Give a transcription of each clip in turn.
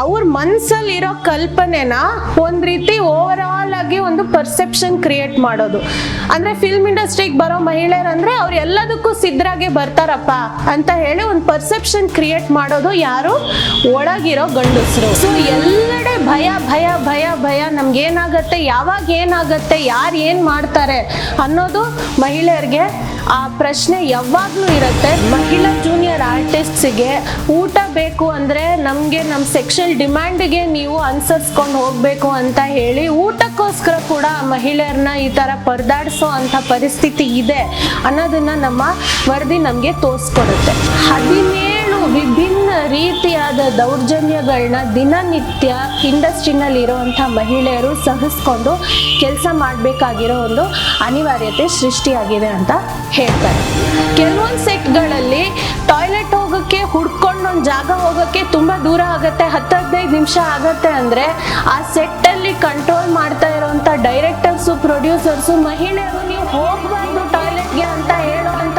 ಅವ್ರ ಮನ್ಸಲ್ಲಿ ಇರೋ ಕಲ್ಪನೆನ ಒಂದ್ ರೀತಿ ಓವರ್ ಆಲ್ ಆಗಿ ಒಂದು ಪರ್ಸೆಪ್ಷನ್ ಕ್ರಿಯೇಟ್ ಮಾಡೋದು. ಅಂದ್ರೆ ಫಿಲ್ಮ್ ಇಂಡಸ್ಟ್ರಿಗೆ ಬರೋ ಮಹಿಳೆಯರಂದ್ರೆ ಅವ್ರು ಎಲ್ಲದಕ್ಕೂ ಸಿದ್ಧರಾಗೆ ಬರ್ತಾರಪ್ಪ ಅಂತ ಹೇಳಿ ಒಂದು ಪರ್ಸೆಪ್ಷನ್ ಕ್ರಿಯೇಟ್ ಮಾಡೋದು ಯಾರು? ಒಳಗಿರೋ ಗಂಡಸರು. ಸೊ ಎಲ್ಲೆಡೆ ಭಯ ಭಯ ಭಯ ಭಯ ನಮ್ಗೆ ಏನಾಗತ್ತೆ, ಯಾವಾಗ ಏನಾಗತ್ತೆ, ಯಾರು ಏನ್ ಮಾಡ್ತಾರೆ ಅನ್ನೋದು ಮಹಿಳೆಯರಿಗೆ ಆ ಪ್ರಶ್ನೆ ಯಾವಾಗ್ಲೂ ಇರುತ್ತೆ. ಮಹಿಳಾ ಜೂನಿಯರ್ ಆರ್ಟಿಸ್ಟ್ಸಿಗೆ ಊಟ ಬೇಕು ಅಂದ್ರೆ ನಮಗೆ ನಮ್ಮ ಸೆಕ್ಷಲ್ ಡಿಮ್ಯಾಂಡ್ಗೆ ನೀವು ಅನುಸರಿಸ್ಕೊಂಡು ಹೋಗ್ಬೇಕು ಅಂತ ಹೇಳಿ ಊಟಕ್ಕೋಸ್ಕರ ಕೂಡ ಮಹಿಳೆಯರನ್ನ ಈ ತರ ಪರದಾಡಿಸೋ ಅಂತ ಪರಿಸ್ಥಿತಿ ಇದೆ ಅನ್ನೋದನ್ನ ನಮ್ಮ ವರದಿ ನಮಗೆ ತೋರಿಸ್ಕೊಡುತ್ತೆ. ಹದಿನೇಳು ವಿಭಿನ್ನ ರೀತಿಯಾದ ದೌರ್ಜನ್ಯಗಳನ್ನ ದಿನನಿತ್ಯ ಇಂಡಸ್ಟ್ರಿನಲ್ಲಿ ಇರುವಂಥ ಮಹಿಳೆಯರು ಸಹಿಸ್ಕೊಂಡು ಕೆಲಸ ಮಾಡಬೇಕಾಗಿರೋ ಒಂದು ಅನಿವಾರ್ಯತೆ ಸೃಷ್ಟಿಯಾಗಿದೆ ಅಂತ ಹೇಳ್ತಾರೆ. ಕೆಲವೊಂದು ಸೆಟ್ಗಳಲ್ಲಿ ಟಾಯ್ಲೆಟ್ ಹೋಗೋಕ್ಕೆ ಹುಡ್ಕೊಂಡು ಒಂದು ಜಾಗ ಹೋಗೋಕ್ಕೆ ತುಂಬ ದೂರ ಆಗುತ್ತೆ ಹತ್ತು ಹದಿನೈದು ನಿಮಿಷ ಆಗುತ್ತೆ ಅಂದರೆ ಆ ಸೆಟ್ಟಲ್ಲಿ ಕಂಟ್ರೋಲ್ ಮಾಡ್ತಾ ಇರೋವಂಥ ಡೈರೆಕ್ಟರ್ಸು, ಪ್ರೊಡ್ಯೂಸರ್ಸು, ಮಹಿಳೆಯರು ನೀವು ಹೋಗಬಾರ್ದು ಟಾಯ್ಲೆಟ್ಗೆ ಅಂತ ಹೇಳುವಂಥ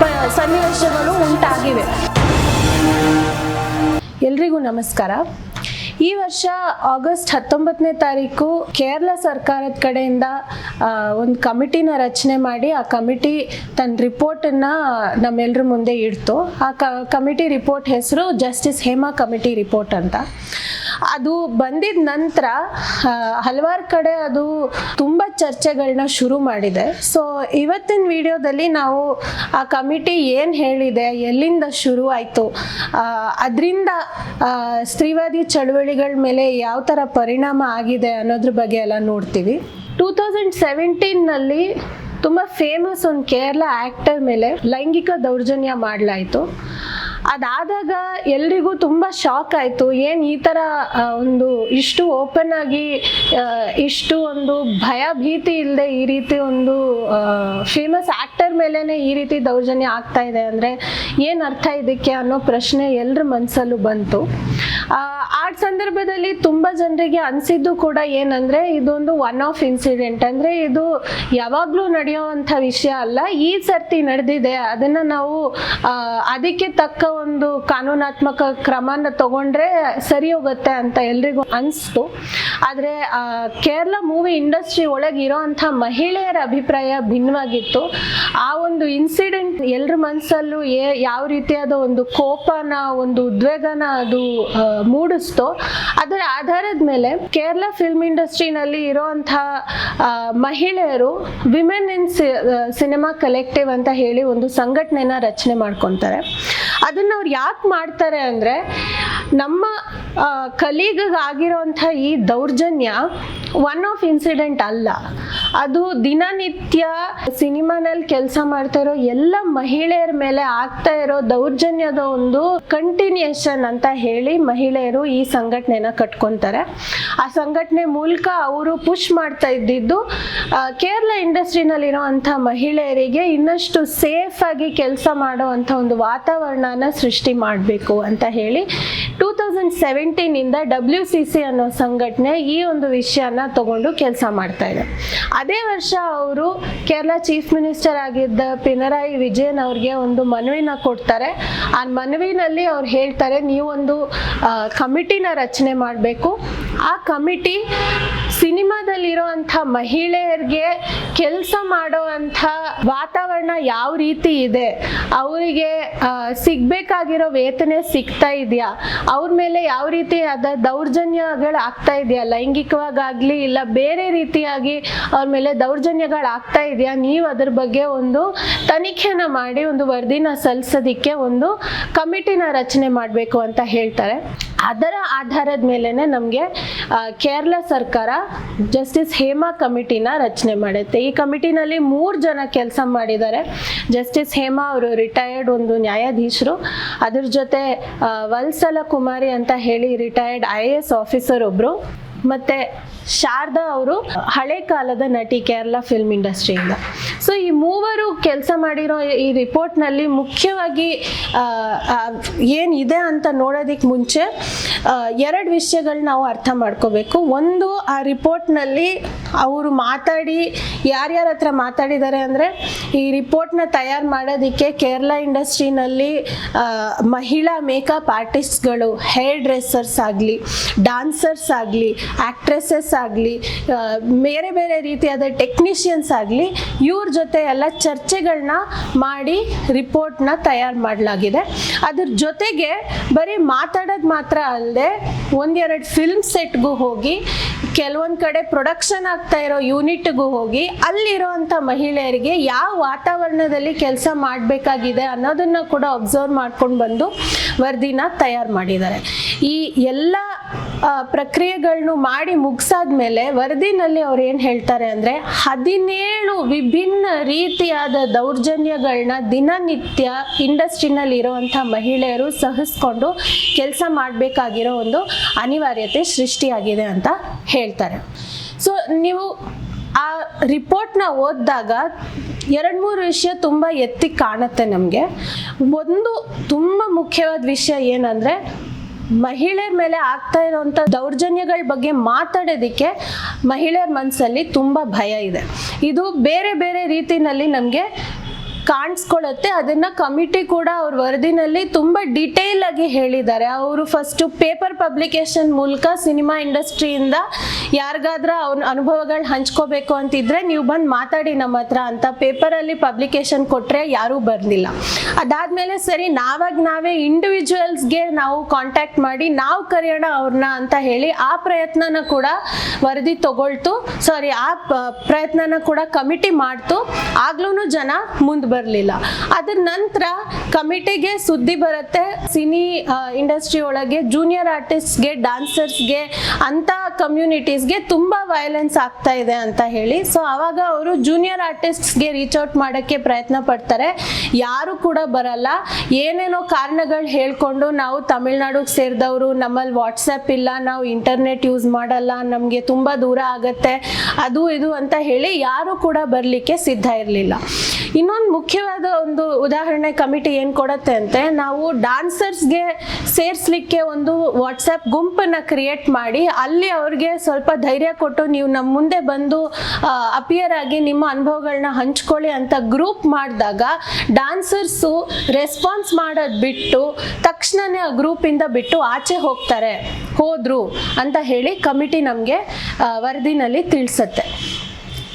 ಪ ಸನ್ನಿವೇಶಗಳು ಉಂಟಾಗಿವೆ. ಎಲ್ರಿಗೂ ನಮಸ್ಕಾರ. ಈ ವರ್ಷ ಆಗಸ್ಟ್ ಹತ್ತೊಂಬತ್ತನೇ ತಾರೀಕು ಕೇರಳ ಸರ್ಕಾರದ ಕಡೆಯಿಂದ ಒಂದು ಕಮಿಟಿನ ರಚನೆ ಮಾಡಿ, ಆ ಕಮಿಟಿ ತನ್ನ ರಿಪೋರ್ಟನ್ನು ನಮ್ಮೆಲ್ಲರ ಮುಂದೆ ಇಡ್ತು. ಆ ಕಮಿಟಿ ರಿಪೋರ್ಟ್ ಹೆಸರು ಜಸ್ಟಿಸ್ ಹೇಮಾ ಕಮಿಟಿ ರಿಪೋರ್ಟ್ ಅಂತ. ಅದು ಬಂದಿದ ನಂತರ ಹಲವಾರು ಕಡೆ ಅದು ತುಂಬ ಚರ್ಚೆಗಳನ್ನ ಶುರು ಮಾಡಿದೆ. ಸೊ ಇವತ್ತಿನ ವಿಡಿಯೋದಲ್ಲಿ ನಾವು ಆ ಕಮಿಟಿ ಏನು ಹೇಳಿದೆ, ಎಲ್ಲಿಂದ ಶುರು ಆಯಿತು ಅದರಿಂದ ಸ್ತ್ರೀವಾದಿ ಚಳುವಳಿಗಳ ಮೇಲೆ ಯಾವ ಥರ ಪರಿಣಾಮ ಆಗಿದೆ ಅನ್ನೋದ್ರ ಬಗ್ಗೆ ಎಲ್ಲ ನೋಡ್ತೀವಿ. ಟೂ ತೌಸಂಡ್ ಸೆವೆಂಟೀನ್ನಲ್ಲಿ ತುಂಬ ಫೇಮಸ್ ಒಂದು ಕೇರಳ ಆ್ಯಕ್ಟರ್ ಮೇಲೆ ಲೈಂಗಿಕ ದೌರ್ಜನ್ಯ ಮಾಡಲಾಯಿತು. ಅದಾದಾಗ ಎಲ್ರಿಗೂ ತುಂಬ ಶಾಕ್ ಆಯಿತು. ಏನು ಈ ಥರ ಒಂದು ಇಷ್ಟು ಓಪನ್ ಆಗಿ ಇಷ್ಟು ಒಂದು ಭಯ ಭೀತಿ ಇಲ್ಲದೆ ಈ ರೀತಿ ಒಂದು ಫೇಮಸ್ ಆ್ಯಕ್ಟರ್ ಮೇಲೇ ಈ ರೀತಿ ದೌರ್ಜನ್ಯ ಆಗ್ತಾ ಇದೆ ಅಂದರೆ ಏನು ಅರ್ಥ ಇದಕ್ಕೆ ಅನ್ನೋ ಪ್ರಶ್ನೆ ಎಲ್ಲರ ಮನಸ್ಸಲ್ಲೂ ಬಂತು. ಆ ಆ ಸಂದರ್ಭದಲ್ಲಿ ತುಂಬಾ ಜನರಿಗೆ ಅನ್ಸಿದ್ದು ಕೂಡ ಏನಂದ್ರೆ ಇದೊಂದು ಒನ್ ಆಫ್ ಇನ್ಸಿಡೆಂಟ್ ಅಂದ್ರೆ ಇದು ಯಾವಾಗಲೂ ನಡೆಯುವಂತ ವಿಷಯ ಅಲ್ಲ ಈ ಸರ್ತಿ ನಡೆದಿದೆ. ಅದನ್ನ ನಾವು ಅದಕ್ಕೆ ತಕ್ಕ ಒಂದು ಕಾನೂನಾತ್ಮಕ ಕ್ರಮನ ತಗೊಂಡ್ರೆ ಸರಿ ಹೋಗುತ್ತೆ ಅಂತ ಎಲ್ರಿಗೂ ಅನಿಸ್ತು. ಆದರೆ ಕೇರಳ ಮೂವಿ ಇಂಡಸ್ಟ್ರಿ ಒಳಗೆ ಇರೋಂಥ ಮಹಿಳೆಯರ ಅಭಿಪ್ರಾಯ ಭಿನ್ನವಾಗಿತ್ತು. ಆ ಒಂದು ಇನ್ಸಿಡೆಂಟ್ ಎಲ್ಲರ ಮನಸ್ಸಲ್ಲೂ ಯಾವ ರೀತಿಯಾದ ಒಂದು ಕೋಪನ ಒಂದು ಉದ್ವೇಗನ ಅದು ಆ, ಮೂಡಿಸ್ತೋ ಅದರ ಆಧಾರದ ಮೇಲೆ ಕೇರಳ ಫಿಲ್ಮ್ ಇಂಡಸ್ಟ್ರಿನಲ್ಲಿ ಇರೋವಂಥ ಆ, ಮಹಿಳೆಯರು ವಿಮೆನ್ ಇನ್ ಸಿನಿಮಾ ಕಲೆಕ್ಟಿವ್ ಅಂತ ಹೇಳಿ ಒಂದು ಸಂಘಟನೆನ ರಚನೆ ಮಾಡ್ಕೊತಾರೆ. ಅದನ್ನು ಅವ್ರು ಯಾಕೆ ಮಾಡ್ತಾರೆ ಅಂದರೆ ನಮ್ಮ ಕಲೀಗಾಗಿರೋಂಥ ಈ ದೌರ್ಜನ್ಯ ಒನ್ ಆಫ್ ಇನ್ಸಿಡೆಂಟ್ ಅಲ್ಲ. ಅದು ದಿನನಿತ್ಯ ಸಿನಿಮಾನಲ್ಲಿ ಕೆಲಸ ಮಾಡ್ತಾ ಇರೋ ಎಲ್ಲ ಮಹಿಳೆಯರ ಮೇಲೆ ಆಗ್ತಾ ಇರೋ ದೌರ್ಜನ್ಯದ ಒಂದು ಕಂಟಿನ್ಯೂಷನ್ ಅಂತ ಹೇಳಿ ಮಹಿಳೆಯರು ಈ ಸಂಘಟನೆನ ಕಟ್ಕೊಂತಾರೆ. ಆ ಸಂಘಟನೆ ಮೂಲಕ ಅವರು ಪುಷ್ ಮಾಡ್ತಾ ಇದ್ದಿದ್ದು ಕೇರಳ ಇಂಡಸ್ಟ್ರಿನಲ್ಲಿರೋ ಇಂಡಸ್ಟ್ರಿನಲ್ಲಿರುವಂಥ ಮಹಿಳೆಯರಿಗೆ ಇನ್ನಷ್ಟು ಸೇಫ್ ಆಗಿ ಕೆಲಸ ಮಾಡುವಂಥ ಒಂದು ವಾತಾವರಣನ ಸೃಷ್ಟಿ ಮಾಡಬೇಕು ಅಂತ ಹೇಳಿ ಟೂ ತೌಸಂಡ್ ಸೆವೆಂಟೀನಿಂದ ಡಬ್ಲ್ಯೂ ಸಿ ಸಿ ಅನ್ನೋ ಸಂಘಟನೆ ಈ ಒಂದು ವಿಷಯನ ತಗೊಂಡು ಕೆಲಸ ಮಾಡ್ತಾ ಇದೆ. ಅದೇ ವರ್ಷ ಅವರು ಕೇರಳ ಚೀಫ್ ಮಿನಿಸ್ಟರ್ ಆಗಿದ್ದ ಪಿನರಾಯಿ ವಿಜಯನ್ ಅವ್ರಿಗೆ ಒಂದು ಮನವಿನ ಕೊಡ್ತಾರೆ. ಆ ಮನವಿನಲ್ಲಿ ಅವ್ರು ಹೇಳ್ತಾರೆ, ನೀವೊಂದು ಕಮಿಟಿನ ರಚನೆ ಮಾಡಬೇಕು. ಆ ಕಮಿಟಿ ಸಿನಿಮಾದಲ್ಲಿರುವಂಥ ಮಹಿಳೆಯರಿಗೆ ಕೆಲಸ ಮಾಡುವಂಥ ವಾತಾವರಣ ಯಾವ ರೀತಿ ಇದೆ? ಅವರಿಗೆ ಸಿಗ್ಬೇಕಾಗಿರೋ ವೇತನ ಸಿಗ್ತಾ ಇದೆಯಾ? ಅವ್ರ ಮೇಲೆ ಯಾವ ರೀತಿಯಾದ ದೌರ್ಜನ್ಯಗಳು ಆಗ್ತಾ ಇದೆಯಾ? ಲೈಂಗಿಕವಾಗಲಿ ಇಲ್ಲ ಬೇರೆ ರೀತಿಯಾಗಿ ಅವ್ರ ಮೇಲೆ ದೌರ್ಜನ್ಯಗಳು ಆಗ್ತಾ ಇದೆಯಾ? ನೀವು ಅದ್ರ ಬಗ್ಗೆ ಒಂದು ತನಿಖೆನ ಮಾಡಿ, ಒಂದು ವರದಿನ ಸಲ್ಲಿಸೋದಿಕ್ಕೆ ಒಂದು ಕಮಿಟಿನ ರಚನೆ ಮಾಡಬೇಕು ಅಂತ ಹೇಳ್ತಾರೆ. ಅದರ ಆಧಾರದ ಮೇಲೆನೆ ನಮಗೆ ಕೇರಳ ಸರ್ಕಾರ ಜಸ್ಟಿಸ್ ಹೇಮಾ ಕಮಿಟಿನ ರಚನೆ ಮಾಡುತ್ತೆ. ಈ ಕಮಿಟಿನಲ್ಲಿ ಮೂರು ಜನ ಕೆಲಸ ಮಾಡಿದ್ದಾರೆ. ಜಸ್ಟಿಸ್ ಹೇಮಾ ಅವರು ರಿಟೈರ್ಡ್ ಒಂದು ನ್ಯಾಯಾಧೀಶರು. ಅದ್ರ ಜೊತೆ ವಲ್ಸಲ ಕುಮಾರಿ ಅಂತ ಹೇಳಿ retired I A S officer ಒಬ್ಬರು ಮತ್ತು ಶಾರದಾ ಅವರು ಹಳೆ ಕಾಲದ ನಟಿ ಕೇರಳ ಫಿಲ್ಮ್ ಇಂಡಸ್ಟ್ರಿಯಿಂದ ಸೊ ಈ ಮೂವರು ಕೆಲಸ ಮಾಡಿರೋ ಈ ರಿಪೋರ್ಟ್ನಲ್ಲಿ ಮುಖ್ಯವಾಗಿ ಏನಿದೆ ಅಂತ ನೋಡೋದಕ್ಕೆ ಮುಂಚೆ ಎರಡು ವಿಷಯಗಳು ನಾವು ಅರ್ಥ ಮಾಡ್ಕೋಬೇಕು. ಒಂದು, ಆ ರಿಪೋರ್ಟ್ನಲ್ಲಿ ಅವರು ಮಾತಾಡಿ, ಯಾರ್ಯಾರ ಹತ್ರ ಮಾತಾಡಿದ್ದಾರೆ ಅಂದರೆ, ಈ ರಿಪೋರ್ಟ್ನ ತಯಾರು ಮಾಡೋದಕ್ಕೆ ಕೇರಳ ಇಂಡಸ್ಟ್ರಿನಲ್ಲಿ ಮಹಿಳಾ ಮೇಕಪ್ ಆರ್ಟಿಸ್ಟ್ಗಳು ಹೇರ್ ಡ್ರೆಸ್ಸರ್ಸ್ ಆಗಲಿ ಡಾನ್ಸರ್ಸ್ ಆಗಲಿ ಆ್ಯಕ್ಟ್ರೆಸಸ್ ಆಗಲಿ ಬೇರೆ ಬೇರೆ ರೀತಿಯಾದ ಟೆಕ್ನಿಷಿಯನ್ಸ್ ಆಗಲಿ, ಇವ್ರ ಜೊತೆ ಎಲ್ಲ ಚರ್ಚೆಗಳನ್ನ ಮಾಡಿ ರಿಪೋರ್ಟ್ನ ತಯಾರು ಮಾಡಲಾಗಿದೆ. ಅದ್ರ ಜೊತೆಗೆ ಬರೀ ಮಾತಾಡೋದು ಮಾತ್ರ ಅಲ್ಲದೆ ಒಂದೆರಡು ಫಿಲ್ಮ್ ಸೆಟ್ಗೂ ಹೋಗಿ, ಕೆಲವೊಂದು ಕಡೆ ಪ್ರೊಡಕ್ಷನ್ ಆಗ್ತಾ ಇರೋ ಯೂನಿಟ್ಗೂ ಹೋಗಿ ಅಲ್ಲಿರೋವಂಥ ಮಹಿಳೆಯರಿಗೆ ಯಾವ ವಾತಾವರಣದಲ್ಲಿ ಕೆಲಸ ಮಾಡಬೇಕಾಗಿದೆ ಅನ್ನೋದನ್ನ ಕೂಡ ಅಬ್ಸರ್ವ್ ಮಾಡ್ಕೊಂಡು ಬಂದು ವರದಿನ ತಯಾರು ಮಾಡಿದ್ದಾರೆ. ಈ ಎಲ್ಲ ಪ್ರಕ್ರಿಯೆಗಳನ್ನು ಮಾಡಿ ಮುಗಿಸಾದ್ಮೇಲೆ ವರದಿನಲ್ಲಿ ಅವ್ರು ಏನು ಹೇಳ್ತಾರೆ ಅಂದರೆ ಹದಿನೇಳು ವಿಭಿನ್ನ ರೀತಿಯಾದ ದೌರ್ಜನ್ಯಗಳನ್ನ ದಿನನಿತ್ಯ ಇಂಡಸ್ಟ್ರಿನಲ್ಲಿ ಇರುವಂಥ ಮಹಿಳೆಯರು ಸಹಿಸ್ಕೊಂಡು ಕೆಲಸ ಮಾಡಬೇಕಾಗಿರೋ ಒಂದು ಅನಿವಾರ್ಯತೆ ಸೃಷ್ಟಿಯಾಗಿದೆ ಅಂತ ಹೇಳ್ತಾರೆ. ಸೊ ನೀವು ಆ ರಿಪೋರ್ಟ್ನ ಓದಿದಾಗ ಎರಡು ಮೂರು ವಿಷಯ ತುಂಬ ಎತ್ತಿ ಕಾಣುತ್ತೆ ನಮಗೆ. ಒಂದು ತುಂಬ ಮುಖ್ಯವಾದ ವಿಷಯ ಏನಂದರೆ ಮಹಿಳೆಯರ ಮೇಲೆ ಆಗ್ತಾ ಇರೋವಂಥ ದೌರ್ಜನ್ಯಗಳ ಬಗ್ಗೆ ಮಾತಾಡೋದಕ್ಕೆ ಮಹಿಳೆಯರ ಮನಸ್ಸಲ್ಲಿ ತುಂಬ ಭಯ ಇದೆ. ಇದು ಬೇರೆ ಬೇರೆ ರೀತಿನಲ್ಲಿ ನಮಗೆ ಕಾಣಿಸ್ಕೊಳ್ಳುತ್ತೆ ಅದನ್ನ ಕಮಿಟಿ ಕೂಡ ಅವ್ರ ವರದಿನಲ್ಲಿ ತುಂಬಾ ಡಿಟೇಲ್ ಆಗಿ ಹೇಳಿದ್ದಾರೆ. ಅವರು ಫಸ್ಟ್ ಪೇಪರ್ ಪಬ್ಲಿಕೇಶನ್ ಮೂಲಕ ಸಿನಿಮಾ ಇಂಡಸ್ಟ್ರಿಯಿಂದ ಯಾರಿಗಾದ್ರ ಅವ್ನ ಅನುಭವಗಳು ಹಂಚ್ಕೋಬೇಕು ಅಂತಿದ್ರೆ ನೀವು ಬಂದು ಮಾತಾಡಿ ನಮ್ಮ ಹತ್ರ ಅಂತ ಪೇಪರಲ್ಲಿ ಪಬ್ಲಿಕೇಶನ್ ಕೊಟ್ಟರೆ ಯಾರೂ ಬರಲಿಲ್ಲ ಅದಾದಮೇಲೆ ಸರಿ, ನಾವಾಗ ನಾವೇ ಇಂಡಿವಿಜುವಲ್ಸ್ಗೆ ನಾವು ಕಾಂಟ್ಯಾಕ್ಟ್ ಮಾಡಿ ನಾವು ಕರೆಯೋಣ ಅವ್ರನ್ನ ಅಂತ ಹೇಳಿ ಆ ಪ್ರಯತ್ನನ ಕೂಡ ವರದಿ ತಗೊಳ್ತು. ಸಾರಿ ಆ ಪ್ರಯತ್ನನ ಕೂಡ ಕಮಿಟಿ ಮಾಡ್ತು. ಆಗ್ಲೂ ಜನ ಮುಂದೆ ಬರಲಿಲ್ಲ. ಅದರ ನಂತರ ಕಮಿಟಿಗೆ ಸುದ್ದಿ ಬರುತ್ತೆ. ಸಿನಿ ಇಂಡಸ್ಟ್ರಿ ಒಳಗೆ ಜೂನಿಯರ್ ಆರ್ಟಿಸ್ಟ್ಗೆ, ಡಾನ್ಸರ್ಸ್ಗೆ ಅಂತ ಕಮ್ಯುನಿಟೀಸ್ಗೆ ತುಂಬ ವೈಲೆನ್ಸ್ ಆಗ್ತಾ ಇದೆ ಅಂತ ಹೇಳಿ. ಸೊ ಆವಾಗ ಅವರು ಜೂನಿಯರ್ ಆರ್ಟಿಸ್ಟ್ಸ್ಗೆ ರೀಚ್ ಔಟ್ ಮಾಡೋಕ್ಕೆ ಪ್ರಯತ್ನ ಪಡ್ತಾರೆ. ಯಾರು ಕೂಡ ಬರಲ್ಲ. ಏನೇನೋ ಕಾರಣಗಳು ಹೇಳ್ಕೊಂಡು ನಾವು ತಮಿಳ್ನಾಡಿಗೆ ಸೇರಿದವರು ನಮ್ಮಲ್ಲಿ ವಾಟ್ಸಪ್ ಇಲ್ಲ, ನಾವು ಇಂಟರ್ನೆಟ್ ಯೂಸ್ ಮಾಡಲ್ಲ, ನಮಗೆ ತುಂಬ ದೂರ ಆಗುತ್ತೆ, ಅದು ಇದು ಅಂತ ಹೇಳಿ ಯಾರು ಕೂಡ ಬರಲಿಕ್ಕೆ ಸಿದ್ಧ ಇರಲಿಲ್ಲ. ಇನ್ನೊಂದು ಮುಖ್ಯವಾದ ಒಂದು ಉದಾಹರಣೆ ಕಮಿಟಿ ಏನು ಕೊಡತ್ತೆ ಅಂತೆ, ನಾವು ಡಾನ್ಸರ್ಸ್ಗೆ ಸೇರಿಸ್ಲಿಕ್ಕೆ ಒಂದು ವಾಟ್ಸಪ್ ಗುಂಪನ್ನು ಕ್ರಿಯೇಟ್ ಮಾಡಿ, ಅಲ್ಲಿ ಅವ್ರಿಗೆ ಸ್ವಲ್ಪ ಧೈರ್ಯ ಕೊಟ್ಟು ನೀವು ನಮ್ಮ ಮುಂದೆ ಬಂದು ಅಪಿಯರ್ ಆಗಿ ನಿಮ್ಮ ಅನುಭವಗಳನ್ನ ಹಂಚ್ಕೊಳ್ಳಿ ಅಂತ ಗ್ರೂಪ್ ಮಾಡಿದಾಗ ಡಾನ್ಸರ್ಸು ರೆಸ್ಪಾನ್ಸ್ ಮಾಡೋದು ಬಿಟ್ಟು ತಕ್ಷಣನೇ ಆ ಗ್ರೂಪಿಂದ ಬಿಟ್ಟು ಆಚೆ ಹೋಗ್ತಾರೆ, ಹೋದ್ರು ಅಂತ ಹೇಳಿ ಕಮಿಟಿ ನಮಗೆ ವರದಿನಲ್ಲಿ ತಿಳಿಸುತ್ತೆ.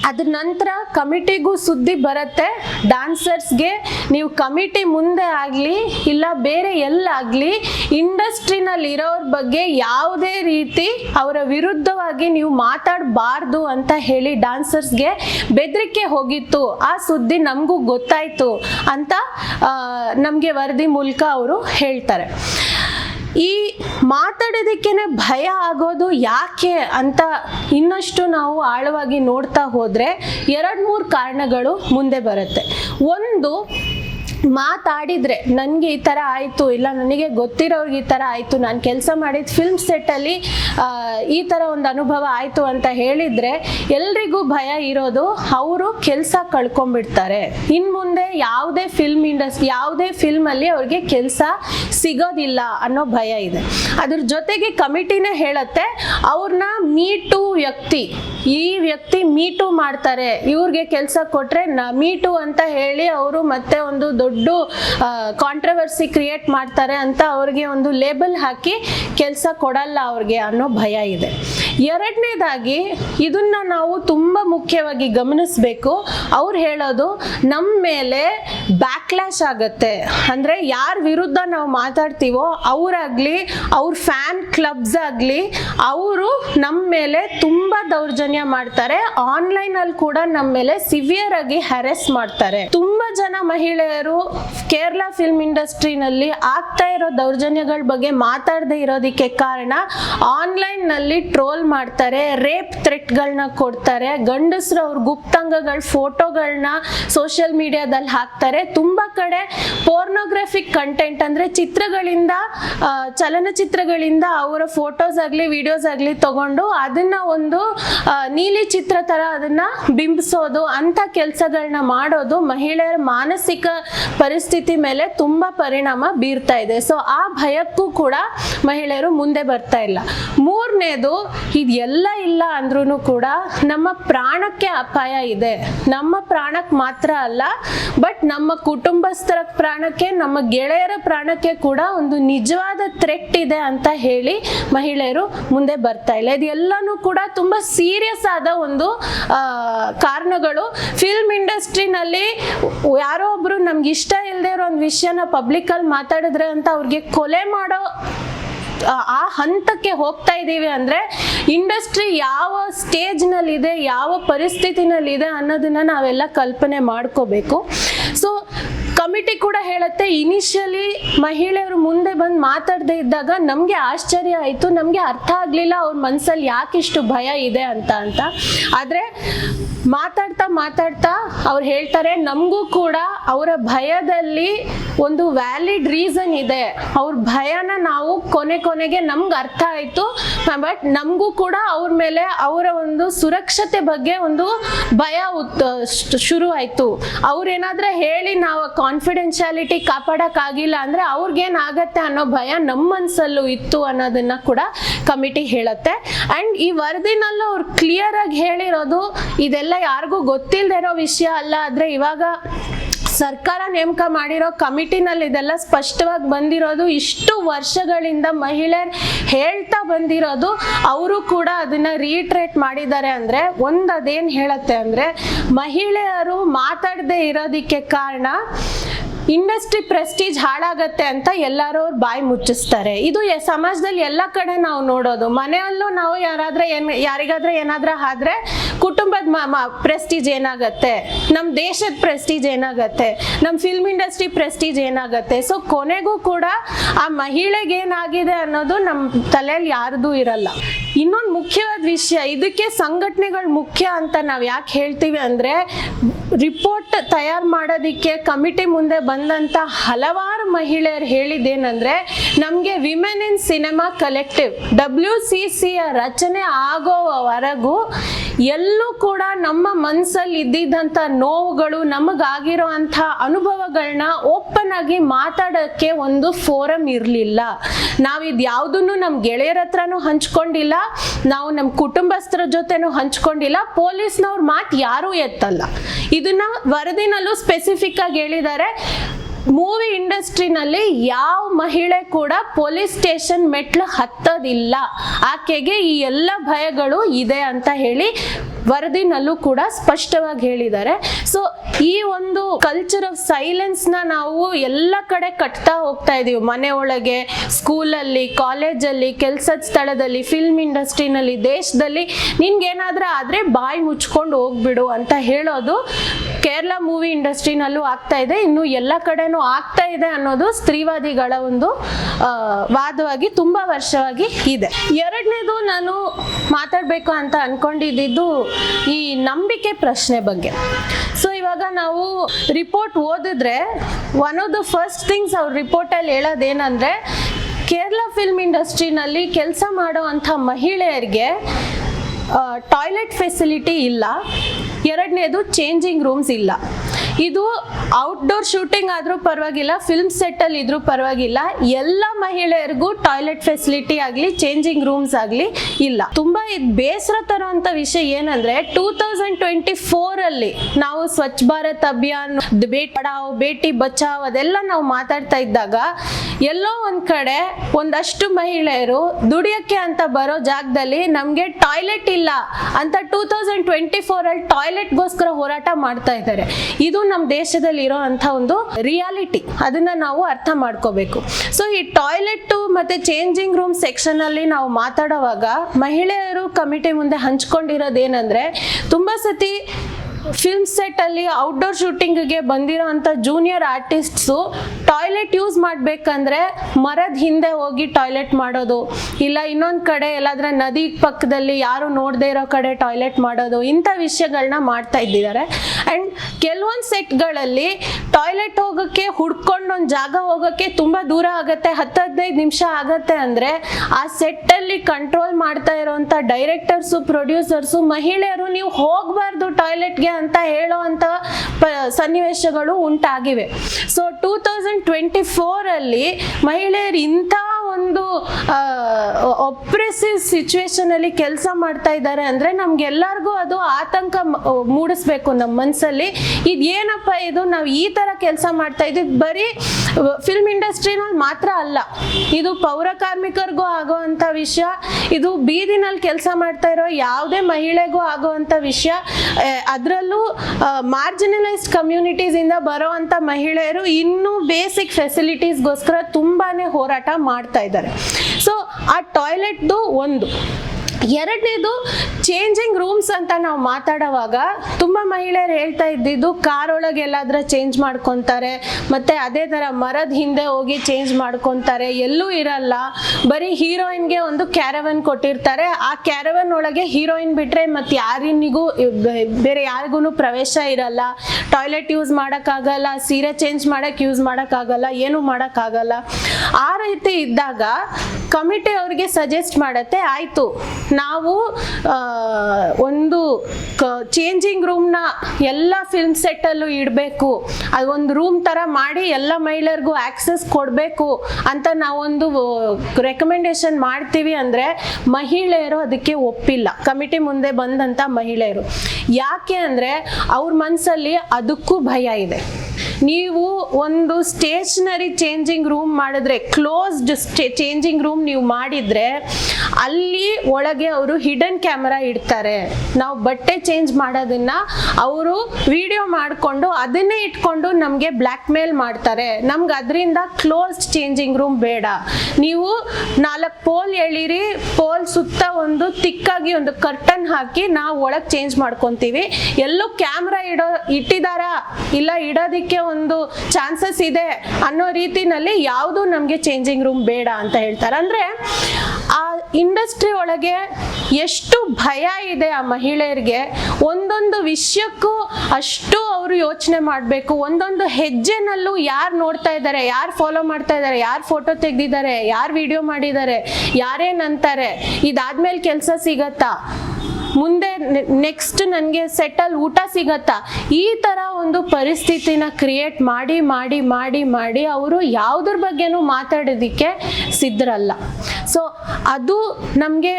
ಅದ್ರ ನಂತರ ಕಮಿಟಿಗೂ ಸುದ್ದಿ ಬರುತ್ತೆ. ಡಾನ್ಸರ್ಸ್ಗೆ ನೀವು ಕಮಿಟಿ ಮುಂದೆ ಆಗಲಿ, ಇಲ್ಲ ಬೇರೆ ಎಲ್ಲಾಗಲಿ ಇಂಡಸ್ಟ್ರಿನಲ್ಲಿ ಇರೋರ ಬಗ್ಗೆ ಯಾವುದೇ ರೀತಿ ಅವರ ವಿರುದ್ಧವಾಗಿ ನೀವು ಮಾತಾಡಬಾರ್ದು ಅಂತ ಹೇಳಿ ಡಾನ್ಸರ್ಸ್ಗೆ ಬೆದರಿಕೆ ಹೋಗಿತ್ತು. ಆ ಸುದ್ದಿ ನಮಗೂ ಗೊತ್ತಾಯಿತು ಅಂತ ನಮಗೆ ವರದಿ ಮೂಲಕ ಅವರು ಹೇಳ್ತಾರೆ. ಈ ಮಾತಾಡೋದಕ್ಕೇನೆ ಭಯ ಆಗೋದು ಯಾಕೆ ಅಂತ ಇನ್ನಷ್ಟು ನಾವು ಆಳವಾಗಿ ನೋಡ್ತಾ ಹೋದರೆ ಎರಡು ಮೂರು ಕಾರಣಗಳು ಮುಂದೆ ಬರುತ್ತೆ. ಒಂದು ಮಾತಾಡಿದರೆ, ನನಗೆ ಈ ಥರ ಆಯಿತು, ಇಲ್ಲ ನನಗೆ ಗೊತ್ತಿರೋರ್ಗೆ ಈ ಥರ ಆಯಿತು, ನಾನು ಕೆಲಸ ಮಾಡಿದ ಫಿಲ್ಮ್ ಸೆಟ್ಟಲ್ಲಿ ಈ ಥರ ಒಂದು ಅನುಭವ ಆಯಿತು ಅಂತ ಹೇಳಿದರೆ, ಎಲ್ರಿಗೂ ಭಯ ಇರೋದು ಅವರು ಕೆಲಸ ಕಳ್ಕೊಂಡ್ಬಿಡ್ತಾರೆ. ಇನ್ನು ಮುಂದೆ ಯಾವುದೇ ಫಿಲ್ಮ್ ಇಂಡಸ್ಟ್ರಿ ಯಾವುದೇ ಫಿಲ್ಮಲ್ಲಿ ಅವ್ರಿಗೆ ಕೆಲಸ ಸಿಗೋದಿಲ್ಲ ಅನ್ನೋ ಭಯ ಇದೆ. ಅದ್ರ ಜೊತೆಗೆ ಕಮಿಟಿನೇ ಹೇಳುತ್ತೆ ಅವ್ರನ್ನ ಮೀಟು ವ್ಯಕ್ತಿ, ಈ ವ್ಯಕ್ತಿ ಮೀಟು ಮಾಡ್ತಾರೆ, ಇವ್ರಿಗೆ ಕೆಲಸ ಕೊಟ್ರೆ ನ ಮೀಟು ಅಂತ ಹೇಳಿ ಅವರು ಮತ್ತೆ ಒಂದು ದೊಡ್ಡ ಕಾಂಟ್ರವರ್ಸಿ ಕ್ರಿಯೇಟ್ ಮಾಡ್ತಾರೆ ಅಂತ ಅವ್ರಿಗೆ ಒಂದು ಲೇಬಲ್ ಹಾಕಿ ಕೆಲಸ ಕೊಡಲ್ಲ ಅವ್ರಿಗೆ ಅನ್ನೋ ಭಯ ಇದೆ. ಎರಡನೇದಾಗಿ ಇದನ್ನ ನಾವು ತುಂಬ ಮುಖ್ಯವಾಗಿ ಗಮನಿಸಬೇಕು. ಅವ್ರು ಹೇಳೋದು ನಮ್ಮ ಮೇಲೆ ಬ್ಯಾಕ್ಲ್ಯಾಶ್ ಆಗುತ್ತೆ. ಅಂದರೆ ಯಾರ ವಿರುದ್ಧ ನಾವು ಮಾತಾಡ್ತೀವೋ ಅವರಾಗಲಿ, ಅವ್ರ ಫ್ಯಾನ್ ಕ್ಲಬ್ಸ್ ಆಗಲಿ, ಅವರು ನಮ್ಮ ಮೇಲೆ ತುಂಬ ದೌರ್ಜನ್ಯ ಮಾಡ್ತಾರೆ. ಆನ್ಲೈನಲ್ಲಿ ಕೂಡ ನಮ್ಮ ಮೇಲೆ ಸಿವಿಯರ್ ಆಗಿ ಹ್ಯಾರೆಸ್ ಮಾಡ್ತಾರೆ. ತುಂಬ ಜನ ಮಹಿಳೆಯರು ಕೇರಳ ಫಿಲ್ಮ್ ಇಂಡಸ್ಟ್ರಿನಲ್ಲಿ ಆಗ್ತಾ ಇರೋ ದೌರ್ಜನ್ಯಗಳ ಬಗ್ಗೆ ಮಾತಾಡದೇ ಇರೋದಕ್ಕೆ ಕಾರಣ ಆನ್ಲೈನ್ನಲ್ಲಿ ಟ್ರೋಲ್ ಮಾಡ್ತಾರೆ ರೇಪ್ ಥ್ರೆಟ್ಗಳನ್ನ ಕೊಡ್ತಾರೆ ಗಂಡಸರು ಅವ್ರ ಗುಪ್ತಾಂಗಗಳ ಫೋಟೋಗಳನ್ನ ಸೋಷಿಯಲ್ ಮೀಡಿಯಾದಲ್ಲಿ ಹಾಕ್ತಾರೆ. ತುಂಬ ಕಡೆ ಪೋರ್ನೋಗ್ರಫಿಕ್ ಕಂಟೆಂಟ್ ಅಂದರೆ ಚಿತ್ರಗಳಿಂದ ಚಲನಚಿತ್ರಗಳಿಂದ ಅವರ ಫೋಟೋಸ್ ಆಗಲಿ ವಿಡಿಯೋಸ್ ಆಗಲಿ ತಗೊಂಡು ಅದನ್ನ ಒಂದು ನೀಲಿ ಚಿತ್ರ ಥರ ಅದನ್ನ ಬಿಂಬಿಸೋದು, ಅಂಥ ಕೆಲಸಗಳನ್ನ ಮಾಡೋದು ಮಹಿಳೆಯರ ಮಾನಸಿಕ ಪರಿಸ್ಥಿತಿ ಮೇಲೆ ತುಂಬಾ ಪರಿಣಾಮ ಬೀರ್ತಾ ಇದೆ. ಸೊ ಆ ಭಯಕ್ಕೂ ಕೂಡ ಮಹಿಳೆಯರು ಮುಂದೆ ಬರ್ತಾ ಇಲ್ಲ. ಮೂರನೇದು ಇದೆಲ್ಲ ಇಲ್ಲ ಅಂದ್ರೂ ಕೂಡ ನಮ್ಮ ಪ್ರಾಣಕ್ಕೆ ಅಪಾಯ ಇದೆ. ನಮ್ಮ ಪ್ರಾಣಕ್ಕೆ ಮಾತ್ರ ಅಲ್ಲ ಬಟ್ ನಮ್ಮ ಕುಟುಂಬಸ್ಥರ ಪ್ರಾಣಕ್ಕೆ, ನಮ್ಮ ಗೆಳೆಯರ ಪ್ರಾಣಕ್ಕೆ ಕೂಡ ಒಂದು ನಿಜವಾದ ಥ್ರೆಟ್ ಇದೆ ಅಂತ ಹೇಳಿ ಮಹಿಳೆಯರು ಮುಂದೆ ಬರ್ತಾ ಇಲ್ಲ. ಇದೆಲ್ಲನೂ ಕೂಡ ತುಂಬಾ ಸೀರಿಯಸ್ ಆದ ಒಂದು ಕಾರಣಗಳು ಫಿಲ್ಮ್ ಇಂಡಸ್ಟ್ರಿನಲ್ಲಿ ಯಾರೋ ಒಬ್ರು ನಮ್ಗೆ ಇಷ್ಟ ಇಲ್ಲದೆ ಇರೋ ಒಂದು ವಿಷಯನ ಪಬ್ಲಿಕ್ ಅಲ್ಲಿ ಮಾತಾಡಿದ್ರೆ ಅಂತ ಅವ್ರಿಗೆ ಕೊಲೆ ಮಾಡೋ, ಆ- ಹಂತಕ್ಕೆ ಹೋಗ್ತಾ ಇದ್ದೀವಿ ಅಂದ್ರೆ ಇಂಡಸ್ಟ್ರಿ ಯಾವ ಸ್ಟೇಜ್ ಇದೆ ಯಾವ ಪರಿಸ್ಥಿತಿನಲ್ಲಿದೆ ಅನ್ನೋದನ್ನ ನಾವೆಲ್ಲ ಕಲ್ಪನೆ ಮಾಡ್ಕೋಬೇಕು. ಸೊ ಕಮಿಟಿ ಕೂಡ ಹೇಳುತ್ತೆ ಇನಿಷಿಯಲಿ ಮಹಿಳೆಯರು ಮುಂದೆ ಬಂದು ಮಾತಾಡದೇ ಇದ್ದಾಗ ನಮಗೆ ಆಶ್ಚರ್ಯ ಆಯಿತು, ನಮಗೆ ಅರ್ಥ ಆಗಲಿಲ್ಲ, ಅವ್ರ ಮನಸ್ಸಲ್ಲಿ ಯಾಕಿಷ್ಟು ಭಯ ಇದೆ ಅಂತ ಅಂತ. ಆದರೆ ಮಾತಾಡ್ತಾ ಮಾತಾಡ್ತಾ ಅವ್ರು ಹೇಳ್ತಾರೆ, ನಮಗೂ ಕೂಡ ಅವರ ಭಯದಲ್ಲಿ ಒಂದು ವ್ಯಾಲಿಡ್ ರೀಸನ್ ಇದೆ. ಅವ್ರ ಭಯನ ನಾವು ಕೊನೆ ಕೊನೆಗೆ ನಮ್ಗೆ ಅರ್ಥ ಆಯಿತು ಬಟ್ ನಮಗೂ ಕೂಡ ಅವ್ರ ಮೇಲೆ ಅವರ ಒಂದು ಸುರಕ್ಷತೆ ಬಗ್ಗೆ ಒಂದು ಭಯ ಉತ್ ಶುರು ಆಯಿತು ಅವ್ರೇನಾದ್ರೆ ಹೇಳಿ ನಾವು ಕಾನ್ಫಿಡೆನ್ಶಿಯಾಲಿಟಿ ಕಾಪಾಡೋಕ್ಕಾಗಿಲ್ಲ ಅಂದರೆ ಅವ್ರಿಗೇನಾಗತ್ತೆ ಅನ್ನೋ ಭಯ ನಮ್ಮ ಮನಸ್ಸಲ್ಲೂ ಇತ್ತು ಅನ್ನೋದನ್ನ ಕೂಡ ಕಮಿಟಿ ಹೇಳುತ್ತೆ. ಆ್ಯಂಡ್ ಈ ವರದಿನಲ್ಲೂ ಅವ್ರು ಕ್ಲಿಯರ್ ಆಗಿ ಹೇಳಿರೋದು, ಇದೆಲ್ಲ ಯಾರಿಗೂ ಗೊತ್ತಿಲ್ಲದೆ ಇರೋ ವಿಷಯ ಅಲ್ಲ. ಆದರೆ ಇವಾಗ ಸರ್ಕಾರ ನೇಮಕ ಮಾಡಿರೋ ಕಮಿಟಿನಲ್ಲಿ ಇದೆಲ್ಲ ಸ್ಪಷ್ಟವಾಗಿ ಬಂದಿರೋದು ಇಷ್ಟು ವರ್ಷಗಳಿಂದ ಮಹಿಳೆಯರು ಹೇಳ್ತಾ ಬಂದಿರೋದು, ಅವರು ಕೂಡ ಅದನ್ನ ರೀಟ್ರೇಟ್ ಮಾಡಿದ್ದಾರೆ ಅಂದ್ರೆ, ಒಂದು ಅದೇನು ಹೇಳುತ್ತೆ ಅಂದ್ರೆ, ಮಹಿಳೆಯರು ಮಾತಾಡದೆ ಇರೋದಕ್ಕೆ ಕಾರಣ ಇಂಡಸ್ಟ್ರಿ ಪ್ರೆಸ್ಟೀಜ್ ಹಾಳಾಗತ್ತೆ ಅಂತ ಎಲ್ಲರೂ ಅವ್ರು ಬಾಯಿ ಮುಚ್ಚಿಸ್ತಾರೆ. ಇದು ಸಮಾಜದಲ್ಲಿ ಎಲ್ಲ ಕಡೆ ನಾವು ನೋಡೋದು. ಮನೆಯಲ್ಲೂ ನಾವು ಯಾರಾದ್ರೆ ಏನ್ ಯಾರಿಗಾದ್ರೆ ಏನಾದ್ರ ಆದ್ರೆ ಕುಟುಂಬದ ಪ್ರೆಸ್ಟೀಜ್ ಏನಾಗತ್ತೆ? ನಮ್ಮ ದೇಶದ ಪ್ರೆಸ್ಟೀಜ್ ಏನಾಗತ್ತೆ? ನಮ್ಮ ಫಿಲ್ಮ್ ಇಂಡಸ್ಟ್ರಿ ಪ್ರೆಸ್ಟೀಜ್ ಏನಾಗತ್ತೆ? ಸೊ ಕೊನೆಗೂ ಕೂಡ ಆ ಮಹಿಳೆಗೆ ಏನಾಗಿದೆ ಅನ್ನೋದು ನಮ್ಮ ತಲೆಯಲ್ಲಿ ಯಾರ್ದು ಇರಲ್ಲ. ಇನ್ನೊಂದು ಮುಖ್ಯವಾದ ವಿಷಯ, ಇದಕ್ಕೆ ಸಂಘಟನೆಗಳು ಮುಖ್ಯ ಅಂತ ನಾವು ಯಾಕೆ ಹೇಳ್ತೀವಿ ಅಂದ್ರೆ, ರಿಪೋರ್ಟ್ ತಯಾರು ಮಾಡೋದಿಕ್ಕೆ ಕಮಿಟಿ ಮುಂದೆ ಬಂದಂಥ ಹಲವಾರು ಮಹಿಳೆಯರು ಹೇಳಿದ್ದೇನೆಂದರೆ, ನಮಗೆ women in cinema collective W C ಸಿಯ ರಚನೆ ಆಗೋವರೆಗೂ ಎಲ್ಲೂ ಕೂಡ ನಮ್ಮ ಮನಸ್ಸಲ್ಲಿ ಇದ್ದಿದ್ದಂಥ ನೋವುಗಳು, ನಮಗಾಗಿರೋ ಅಂಥ ಅನುಭವಗಳನ್ನ ಓಪನ್ ಆಗಿ ಮಾತಾಡೋಕ್ಕೆ ಒಂದು ಫೋರಮ್ ಇರಲಿಲ್ಲ. ನಾವು ಇದು ನಮ್ಮ ಗೆಳೆಯರ ಹತ್ರನೂ ಹಂಚ್ಕೊಂಡಿಲ್ಲ, ನಾವು ನಮ್ಮ ಕುಟುಂಬಸ್ಥರ ಜೊತೆನೂ ಹಂಚ್ಕೊಂಡಿಲ್ಲ, ಪೊಲೀಸ್ನವ್ರ ಮಾತು ಯಾರೂ ಎತ್ತಲ್ಲ. ಇದನ್ನ ವರದಿನಲ್ಲೂ ಸ್ಪೆಸಿಫಿಕ್ ಆಗಿ ಹೇಳಿದ್ದಾರೆ. ಮೂವಿ ಇಂಡಸ್ಟ್ರಿನಲ್ಲಿ ಯಾವ ಮಹಿಳೆ ಕೂಡ ಪೊಲೀಸ್ ಸ್ಟೇಷನ್ ಮೆಟ್ಲು ಹತ್ತೋದಿಲ್ಲ. ಆಕೆಗೆ ಈ ಎಲ್ಲ ಭಯಗಳು ಇದೆ ಅಂತ ಹೇಳಿ ವರದಿನಲ್ಲೂ ಕೂಡ ಸ್ಪಷ್ಟವಾಗಿ ಹೇಳಿದ್ದಾರೆ. ಸೊ ಈ ಒಂದು ಕಲ್ಚರ್ ಆಫ್ ಸೈಲೆನ್ಸ್ನ ನಾವು ಎಲ್ಲ ಕಡೆ ಕಟ್ತಾ ಹೋಗ್ತಾ ಇದೀವಿ. ಮನೆ ಒಳಗೆ ಸ್ಕೂಲಲ್ಲಿ ಕಾಲೇಜಲ್ಲಿ ಕೆಲಸದ ಸ್ಥಳದಲ್ಲಿ ಫಿಲ್ಮ್ ಇಂಡಸ್ಟ್ರಿನಲ್ಲಿ ದೇಶದಲ್ಲಿ. ನಿನ್ಗೇನಾದ್ರೂ ಆದರೆ ಬಾಯಿ ಮುಚ್ಕೊಂಡು ಹೋಗ್ಬಿಡು ಅಂತ ಹೇಳೋದು ಕೇರಳ ಮೂವಿ ಇಂಡಸ್ಟ್ರಿನಲ್ಲೂ ಆಗ್ತಾ ಇದೆ. ಇನ್ನು ಎಲ್ಲ ಕಡೆನೂ ಆಗ್ತಾ ಇದೆ ಅನ್ನೋದು ಸ್ತ್ರೀವಾದಿಗಳ ಒಂದು ವಾದವಾಗಿ ತುಂಬಾ ವರ್ಷವಾಗಿ ಇದೆ. ಎರಡನೇದು ನಾನು ಮಾತಾಡಬೇಕು ಅಂತ ಅನ್ಕೊಂಡಿದ್ದು ಈ ನಂಬಿಕೆ ಪ್ರಶ್ನೆ ಬಗ್ಗೆ. ಸೊ ಇವಾಗ ನಾವು ರಿಪೋರ್ಟ್ ಓದಿದ್ರೆ one of the first things ಅವ್ರ ರಿಪೋರ್ಟಲ್ಲಿ ಹೇಳೋದೇನಂದ್ರೆ, ಕೇರಳ ಫಿಲ್ಮ್ ಇಂಡಸ್ಟ್ರಿನಲ್ಲಿ ಕೆಲಸ ಮಾಡೋ ಅಂಥ ಮಹಿಳೆಯರಿಗೆ ಟಾಯ್ಲೆಟ್ ಫೆಸಿಲಿಟಿ ಇಲ್ಲ. ಎರಡನೇದು ಚೇಂಜಿಂಗ್ ರೂಮ್ಸ್ ಇಲ್ಲ. ಇದು ಔಟ್ಡೋರ್ ಶೂಟಿಂಗ್ ಆದರೂ ಪರವಾಗಿಲ್ಲ ಫಿಲ್ಮ್ ಸೆಟ್ಟಲ್ಲಿ ಇದ್ರೂ ಪರವಾಗಿಲ್ಲ. ಎಲ್ಲ ಮಹಿಳೆಯರಿಗೂ ಟಾಯ್ಲೆಟ್ ಫೆಸಿಲಿಟಿ ಆಗಲಿ ಚೇಂಜಿಂಗ್ ರೂಮ್ಸ್ ಆಗಲಿ ಇಲ್ಲ. ತುಂಬ ಇದು ಬೇಸರ ತರುವಂಥ ವಿಷಯ ಏನಂದ್ರೆ ಟೂ ತೌಸಂಡ್ ಟ್ವೆಂಟಿ ಫೋರಲ್ಲಿ ನಾವು ಸ್ವಚ್ಛ ಭಾರತ್ ಅಭಿಯಾನ್, ಬೇಟಿ ಪಡಾವ್, ಬೇಟಿ ಬಚಾವ್ ಅದೆಲ್ಲ ನಾವು ಮಾತಾಡ್ತಾ ಇದ್ದಾಗ ಎಲ್ಲೋ ಒಂದು ಕಡೆ ಒಂದಷ್ಟು ಮಹಿಳೆಯರು ದುಡಿಯೋಕ್ಕೆ ಅಂತ ಬರೋ ಜಾಗದಲ್ಲಿ ನಮಗೆ ಟಾಯ್ಲೆಟ್ ಇಲ್ಲ ಅಂತ ಟೂ ತೌಸಂಡ್ ಟ್ವೆಂಟಿ ಫೋರಲ್ಲಿ ಟಾಯ್ಲೆಟ್ಗೋಸ್ಕರ ಹೋರಾಟ ಮಾಡ್ತಾ ಇದ್ದಾರೆ. ಇದು ನಮ್ಮ ದೇಶದಲ್ಲಿ ಇರೋ ಅಂಥ ಒಂದು ರಿಯಾಲಿಟಿ ಅದನ್ನ ನಾವು ಅರ್ಥ ಮಾಡ್ಕೋಬೇಕು. ಸೊ ಈ ಟಾಯ್ಲೆಟ್ ಮತ್ತೆ ಚೇಂಜಿಂಗ್ ರೂಮ್ ಸೆಕ್ಷನ್ ಅಲ್ಲಿ ನಾವು ಮಾತಾಡುವಾಗ ಮಹಿಳೆಯರು ಕಮಿಟಿ ಮುಂದೆ ಹಂಚ್ಕೊಂಡಿರೋದೇನಂದ್ರೆ, ತುಂಬಾ ಸತಿ ಫಿಲ್ಮ್ ಸೆಟ್ಟಲ್ಲಿ ಔಟ್ಡೋರ್ ಶೂಟಿಂಗ್ಗೆ ಬಂದಿರೋ ಅಂತ ಜೂನಿಯರ್ ಆರ್ಟಿಸ್ಟ್ಸು ಟಾಯ್ಲೆಟ್ ಯೂಸ್ ಮಾಡಬೇಕಂದ್ರೆ ಮರದ ಹಿಂದೆ ಹೋಗಿ ಟಾಯ್ಲೆಟ್ ಮಾಡೋದು. ಇಲ್ಲ ಇನ್ನೊಂದು ಕಡೆ ಎಲ್ಲಾದ್ರೆ ನದಿ ಪಕ್ಕದಲ್ಲಿ ಯಾರು ನೋಡದೇ ಇರೋ ಕಡೆ ಟಾಯ್ಲೆಟ್ ಮಾಡೋದು. ಇಂಥ ವಿಷಯಗಳನ್ನ ಮಾಡ್ತಾ ಇದ್ದಿದ್ದಾರೆ. ಆ್ಯಂಡ್ ಕೆಲವೊಂದು ಸೆಟ್ಗಳಲ್ಲಿ ಟಾಯ್ಲೆಟ್ ಹೋಗೋಕ್ಕೆ ಹುಡ್ಕೊಂಡು ಒಂದು ಜಾಗ ಹೋಗೋಕ್ಕೆ ತುಂಬ ದೂರ ಆಗುತ್ತೆ. ಹತ್ತು ಹದಿನೈದು ನಿಮಿಷ ಆಗತ್ತೆ ಅಂದರೆ ಆ ಸೆಟ್ಟಲ್ಲಿ ಕಂಟ್ರೋಲ್ ಮಾಡ್ತಾ ಇರೋವಂಥ ಡೈರೆಕ್ಟರ್ಸು ಪ್ರೊಡ್ಯೂಸರ್ಸು ಮಹಿಳೆಯರು ನೀವು ಹೋಗಬಾರ್ದು ಟಾಯ್ಲೆಟ್ಗೆ ಅಂತ ಹೇಳೋ ಅಂಥ ಪ ಸನ್ನಿವೇಶಗಳು ಉಂಟಾಗಿವೆ. ಸೊ ಟೂ ತೌಸಂಡ್ ಟ್ವೆಂಟಿ ಫೋರಲ್ಲಿ ಮಹಿಳೆಯರು ಇಂಥ ಒಂದು ಒಪ್ರೆಸಿವ್ ಸಿಚುವೇಶನಲ್ಲಿ ಕೆಲಸ ಮಾಡ್ತಾ ಇದ್ದಾರೆ ಅಂದರೆ ನಮ್ಗೆಲ್ಲರಿಗೂ ಅದು ಆತಂಕ ಮೂಡಿಸ್ಬೇಕು ನಮ್ಮ ಮನಸ್ಸಲ್ಲಿ ಇದು ಏನಪ್ಪ ಇದು? ನಾವು ಈ ತರ ಕೆಲಸ ಮಾಡ್ತಾ ಇದ್ದೀವಿ ಬರೀ ಫಿಲ್ಮ್ ಇಂಡಸ್ಟ್ರಿನಲ್ಲಿ ಮಾತ್ರ ಅಲ್ಲ. ಇದು ಪೌರ ಕಾರ್ಮಿಕರಿಗೂ ಆಗೋವಂಥ ವಿಷಯ, ಇದು ಬೀದಿನಲ್ಲಿ ಕೆಲಸ ಮಾಡ್ತಾ ಇರೋ ಯಾವುದೇ ಮಹಿಳೆಗೂ ಆಗೋವಂಥ ವಿಷಯ ಅದರಲ್ಲೂ ಮಾರ್ಜಿನಲೈಸ್ಡ್ ಕಮ್ಯುನಿಟೀಸಿಂದ ಅಂತ ಮಹಿಳೆಯರು ಇನ್ನೂ ಬೇಸಿಕ್ ಫೆಸಿಲಿಟೀಸ್ಗೋಸ್ಕರ ತುಂಬಾನೇ ಹೋರಾಟ ಮಾಡ್ತಾ ಇದ್ದಾರೆ. ಸೊ ಆ ಟಾಯ್ಲೆಟ್ದು ಒಂದು ಎರಡನೇದು ಚೇಂಜಿಂಗ್ ರೂಮ್ಸ್ ಅಂತ ನಾವು ಮಾತಾಡುವಾಗ ತುಂಬ ಮಹಿಳೆಯರು ಹೇಳ್ತಾ ಇದ್ದಿದ್ದು ಕಾರ್ ಒಳಗೆ ಎಲ್ಲಾದ್ರೆ ಚೇಂಜ್ ಮಾಡ್ಕೊತಾರೆ, ಮತ್ತೆ ಅದೇ ಥರ ಮರದ ಹಿಂದೆ ಹೋಗಿ ಚೇಂಜ್ ಮಾಡ್ಕೊತಾರೆ, ಎಲ್ಲೂ ಇರಲ್ಲ. ಬರೀ ಹೀರೋಯಿನ್ಗೆ ಒಂದು ಕ್ಯಾರವನ್ ಕೊಟ್ಟಿರ್ತಾರೆ. ಆ ಕ್ಯಾರವನ್ ಒಳಗೆ ಹೀರೋಯಿನ್ ಬಿಟ್ರೆ ಮತ್ತೆ ಯಾರಿನಿಗೂ ಬೇರೆ ಯಾರಿಗೂ ಪ್ರವೇಶ ಇರಲ್ಲ. ಟಾಯ್ಲೆಟ್ ಯೂಸ್ ಮಾಡೋಕ್ಕಾಗಲ್ಲ, ಸೀರೆ ಚೇಂಜ್ ಮಾಡೋಕ್ಕೆ ಯೂಸ್ ಮಾಡೋಕ್ಕಾಗಲ್ಲ, ಏನೂ ಮಾಡೋಕ್ಕಾಗಲ್ಲ. ಆ ರೀತಿ ಇದ್ದಾಗ ಕಮಿಟಿ ಅವ್ರಿಗೆ ಸಜೆಸ್ಟ್ ಮಾಡತ್ತೆ, ಆಯಿತು ನಾವು ಒಂದು ಚೇಂಜಿಂಗ್ ರೂಮ್ನ ಎಲ್ಲ ಫಿಲ್ಮ್ ಸೆಟ್ಟಲ್ಲೂ ಇಡಬೇಕು. ಅದು ಒಂದು ರೂಮ್ ಥರ ಮಾಡಿ ಎಲ್ಲ ಮಹಿಳೆಯರಿಗೂ ಆಕ್ಸೆಸ್ ಕೊಡಬೇಕು ಅಂತ ನಾವೊಂದು ರೆಕಮೆಂಡೇಶನ್ ಮಾಡ್ತೀವಿ ಅಂದರೆ ಮಹಿಳೆಯರು ಅದಕ್ಕೆ ಒಪ್ಪಿಲ್ಲ. ಕಮಿಟಿ ಮುಂದೆ ಬಂದಂಥ ಮಹಿಳೆಯರು. ಯಾಕೆ ಅಂದರೆ ಅವ್ರ ಮನಸ್ಸಲ್ಲಿ ಅದಕ್ಕೂ ಭಯ ಇದೆ. ನೀವು ಒಂದು ಸ್ಟೇಷನರಿ ಚೇಂಜಿಂಗ್ ರೂಮ್ ಮಾಡಿದ್ರೆ ಕ್ಲೋಸ್ಡ್ ಸ್ಟೇ ಚೇಂಜಿಂಗ್ ರೂಮ್ ನೀವು ಮಾಡಿದ್ರೆ, ಅಲ್ಲಿ ಒಳಗೆ ಅವರು ಹಿಡನ್ ಕ್ಯಾಮರಾ ಇಡ್ತಾರೆ. ನಾವು ಬಟ್ಟೆ ಚೇಂಜ್ ಮಾಡೋದನ್ನ ಅವರು ವಿಡಿಯೋ ಮಾಡಿಕೊಂಡು ಅದನ್ನೇ ಇಟ್ಕೊಂಡು ನಮಗೆ ಬ್ಲ್ಯಾಕ್ ಮೇಲ್ ಮಾಡ್ತಾರೆ. ನಮ್ಗೆ ಅದರಿಂದ ಕ್ಲೋಸ್ಡ್ ಚೇಂಜಿಂಗ್ ರೂಮ್ ಬೇಡ. ನೀವು ನಾಲ್ಕು ಪೋಲ್ ಎಳೀರಿ ಪೋಲ್ ಸುತ್ತ ಒಂದು ತಿಕ್ಕಾಗಿ ಒಂದು ಕರ್ಟನ್ ಹಾಕಿ ನಾವು ಒಳಗೆ ಚೇಂಜ್ ಮಾಡ್ಕೊತೀವಿ. ಎಲ್ಲೂ ಕ್ಯಾಮ್ರಾ ಇಡೋ, ಇಟ್ಟಿದಾರಾ? ಇಲ್ಲ ಇಡೋದಕ್ಕೆ ಒಂದು ಚಾನ್ಸಸ್ ಇದೆ ಅನ್ನೋ ರೀತಿನಲ್ಲಿ ಯಾವುದು ನಮಗೆ ಚೇಂಜಿಂಗ್ ರೂಮ್ ಬೇಡ ಅಂತ ಹೇಳ್ತಾರೆ. ಅಂದರೆ ಆ ಇಂಡಸ್ಟ್ರಿ ಒಳಗೆ ಎಷ್ಟು ಭಯ ಇದೆ ಆ ಮಹಿಳೆಯರಿಗೆ. ಒಂದೊಂದು ವಿಷಯಕ್ಕೂ ಅಷ್ಟು ಅವರು ಯೋಚನೆ ಮಾಡಬೇಕು. ಒಂದೊಂದು ಹೆಜ್ಜೆನಲ್ಲೂ ಯಾರು ನೋಡ್ತಾ ಇದ್ದಾರೆ, ಯಾರು ಫಾಲೋ ಮಾಡ್ತಾ ಇದ್ದಾರೆ, ಯಾರು ಫೋಟೋ ತೆಗೆದಿದ್ದಾರೆ, ಯಾರು ವಿಡಿಯೋ ಮಾಡಿದ್ದಾರೆ, ಯಾರೇನಂತಾರೆ. ಇದಾದ್ಮೇಲೆ ಕೆಲಸ ಸಿಗತ್ತಾ? ಮುಂದೆ ನೆಕ್ಸ್ಟ್ ನನಗೆ ಸೆಟಲ್ ಊಟ ಸಿಗತ್ತಾ? ಈ ಥರ ಒಂದು ಪರಿಸ್ಥಿತಿನ ಕ್ರಿಯೇಟ್ ಮಾಡಿ ಮಾಡಿ ಮಾಡಿ ಮಾಡಿ ಅವರು ಯಾವುದ್ರ ಬಗ್ಗೆನೂ ಮಾತಾಡೋದಕ್ಕೆ ಸಿದ್ಧರಲ್ಲ. ಸೊ ಅದು ನಮಗೆ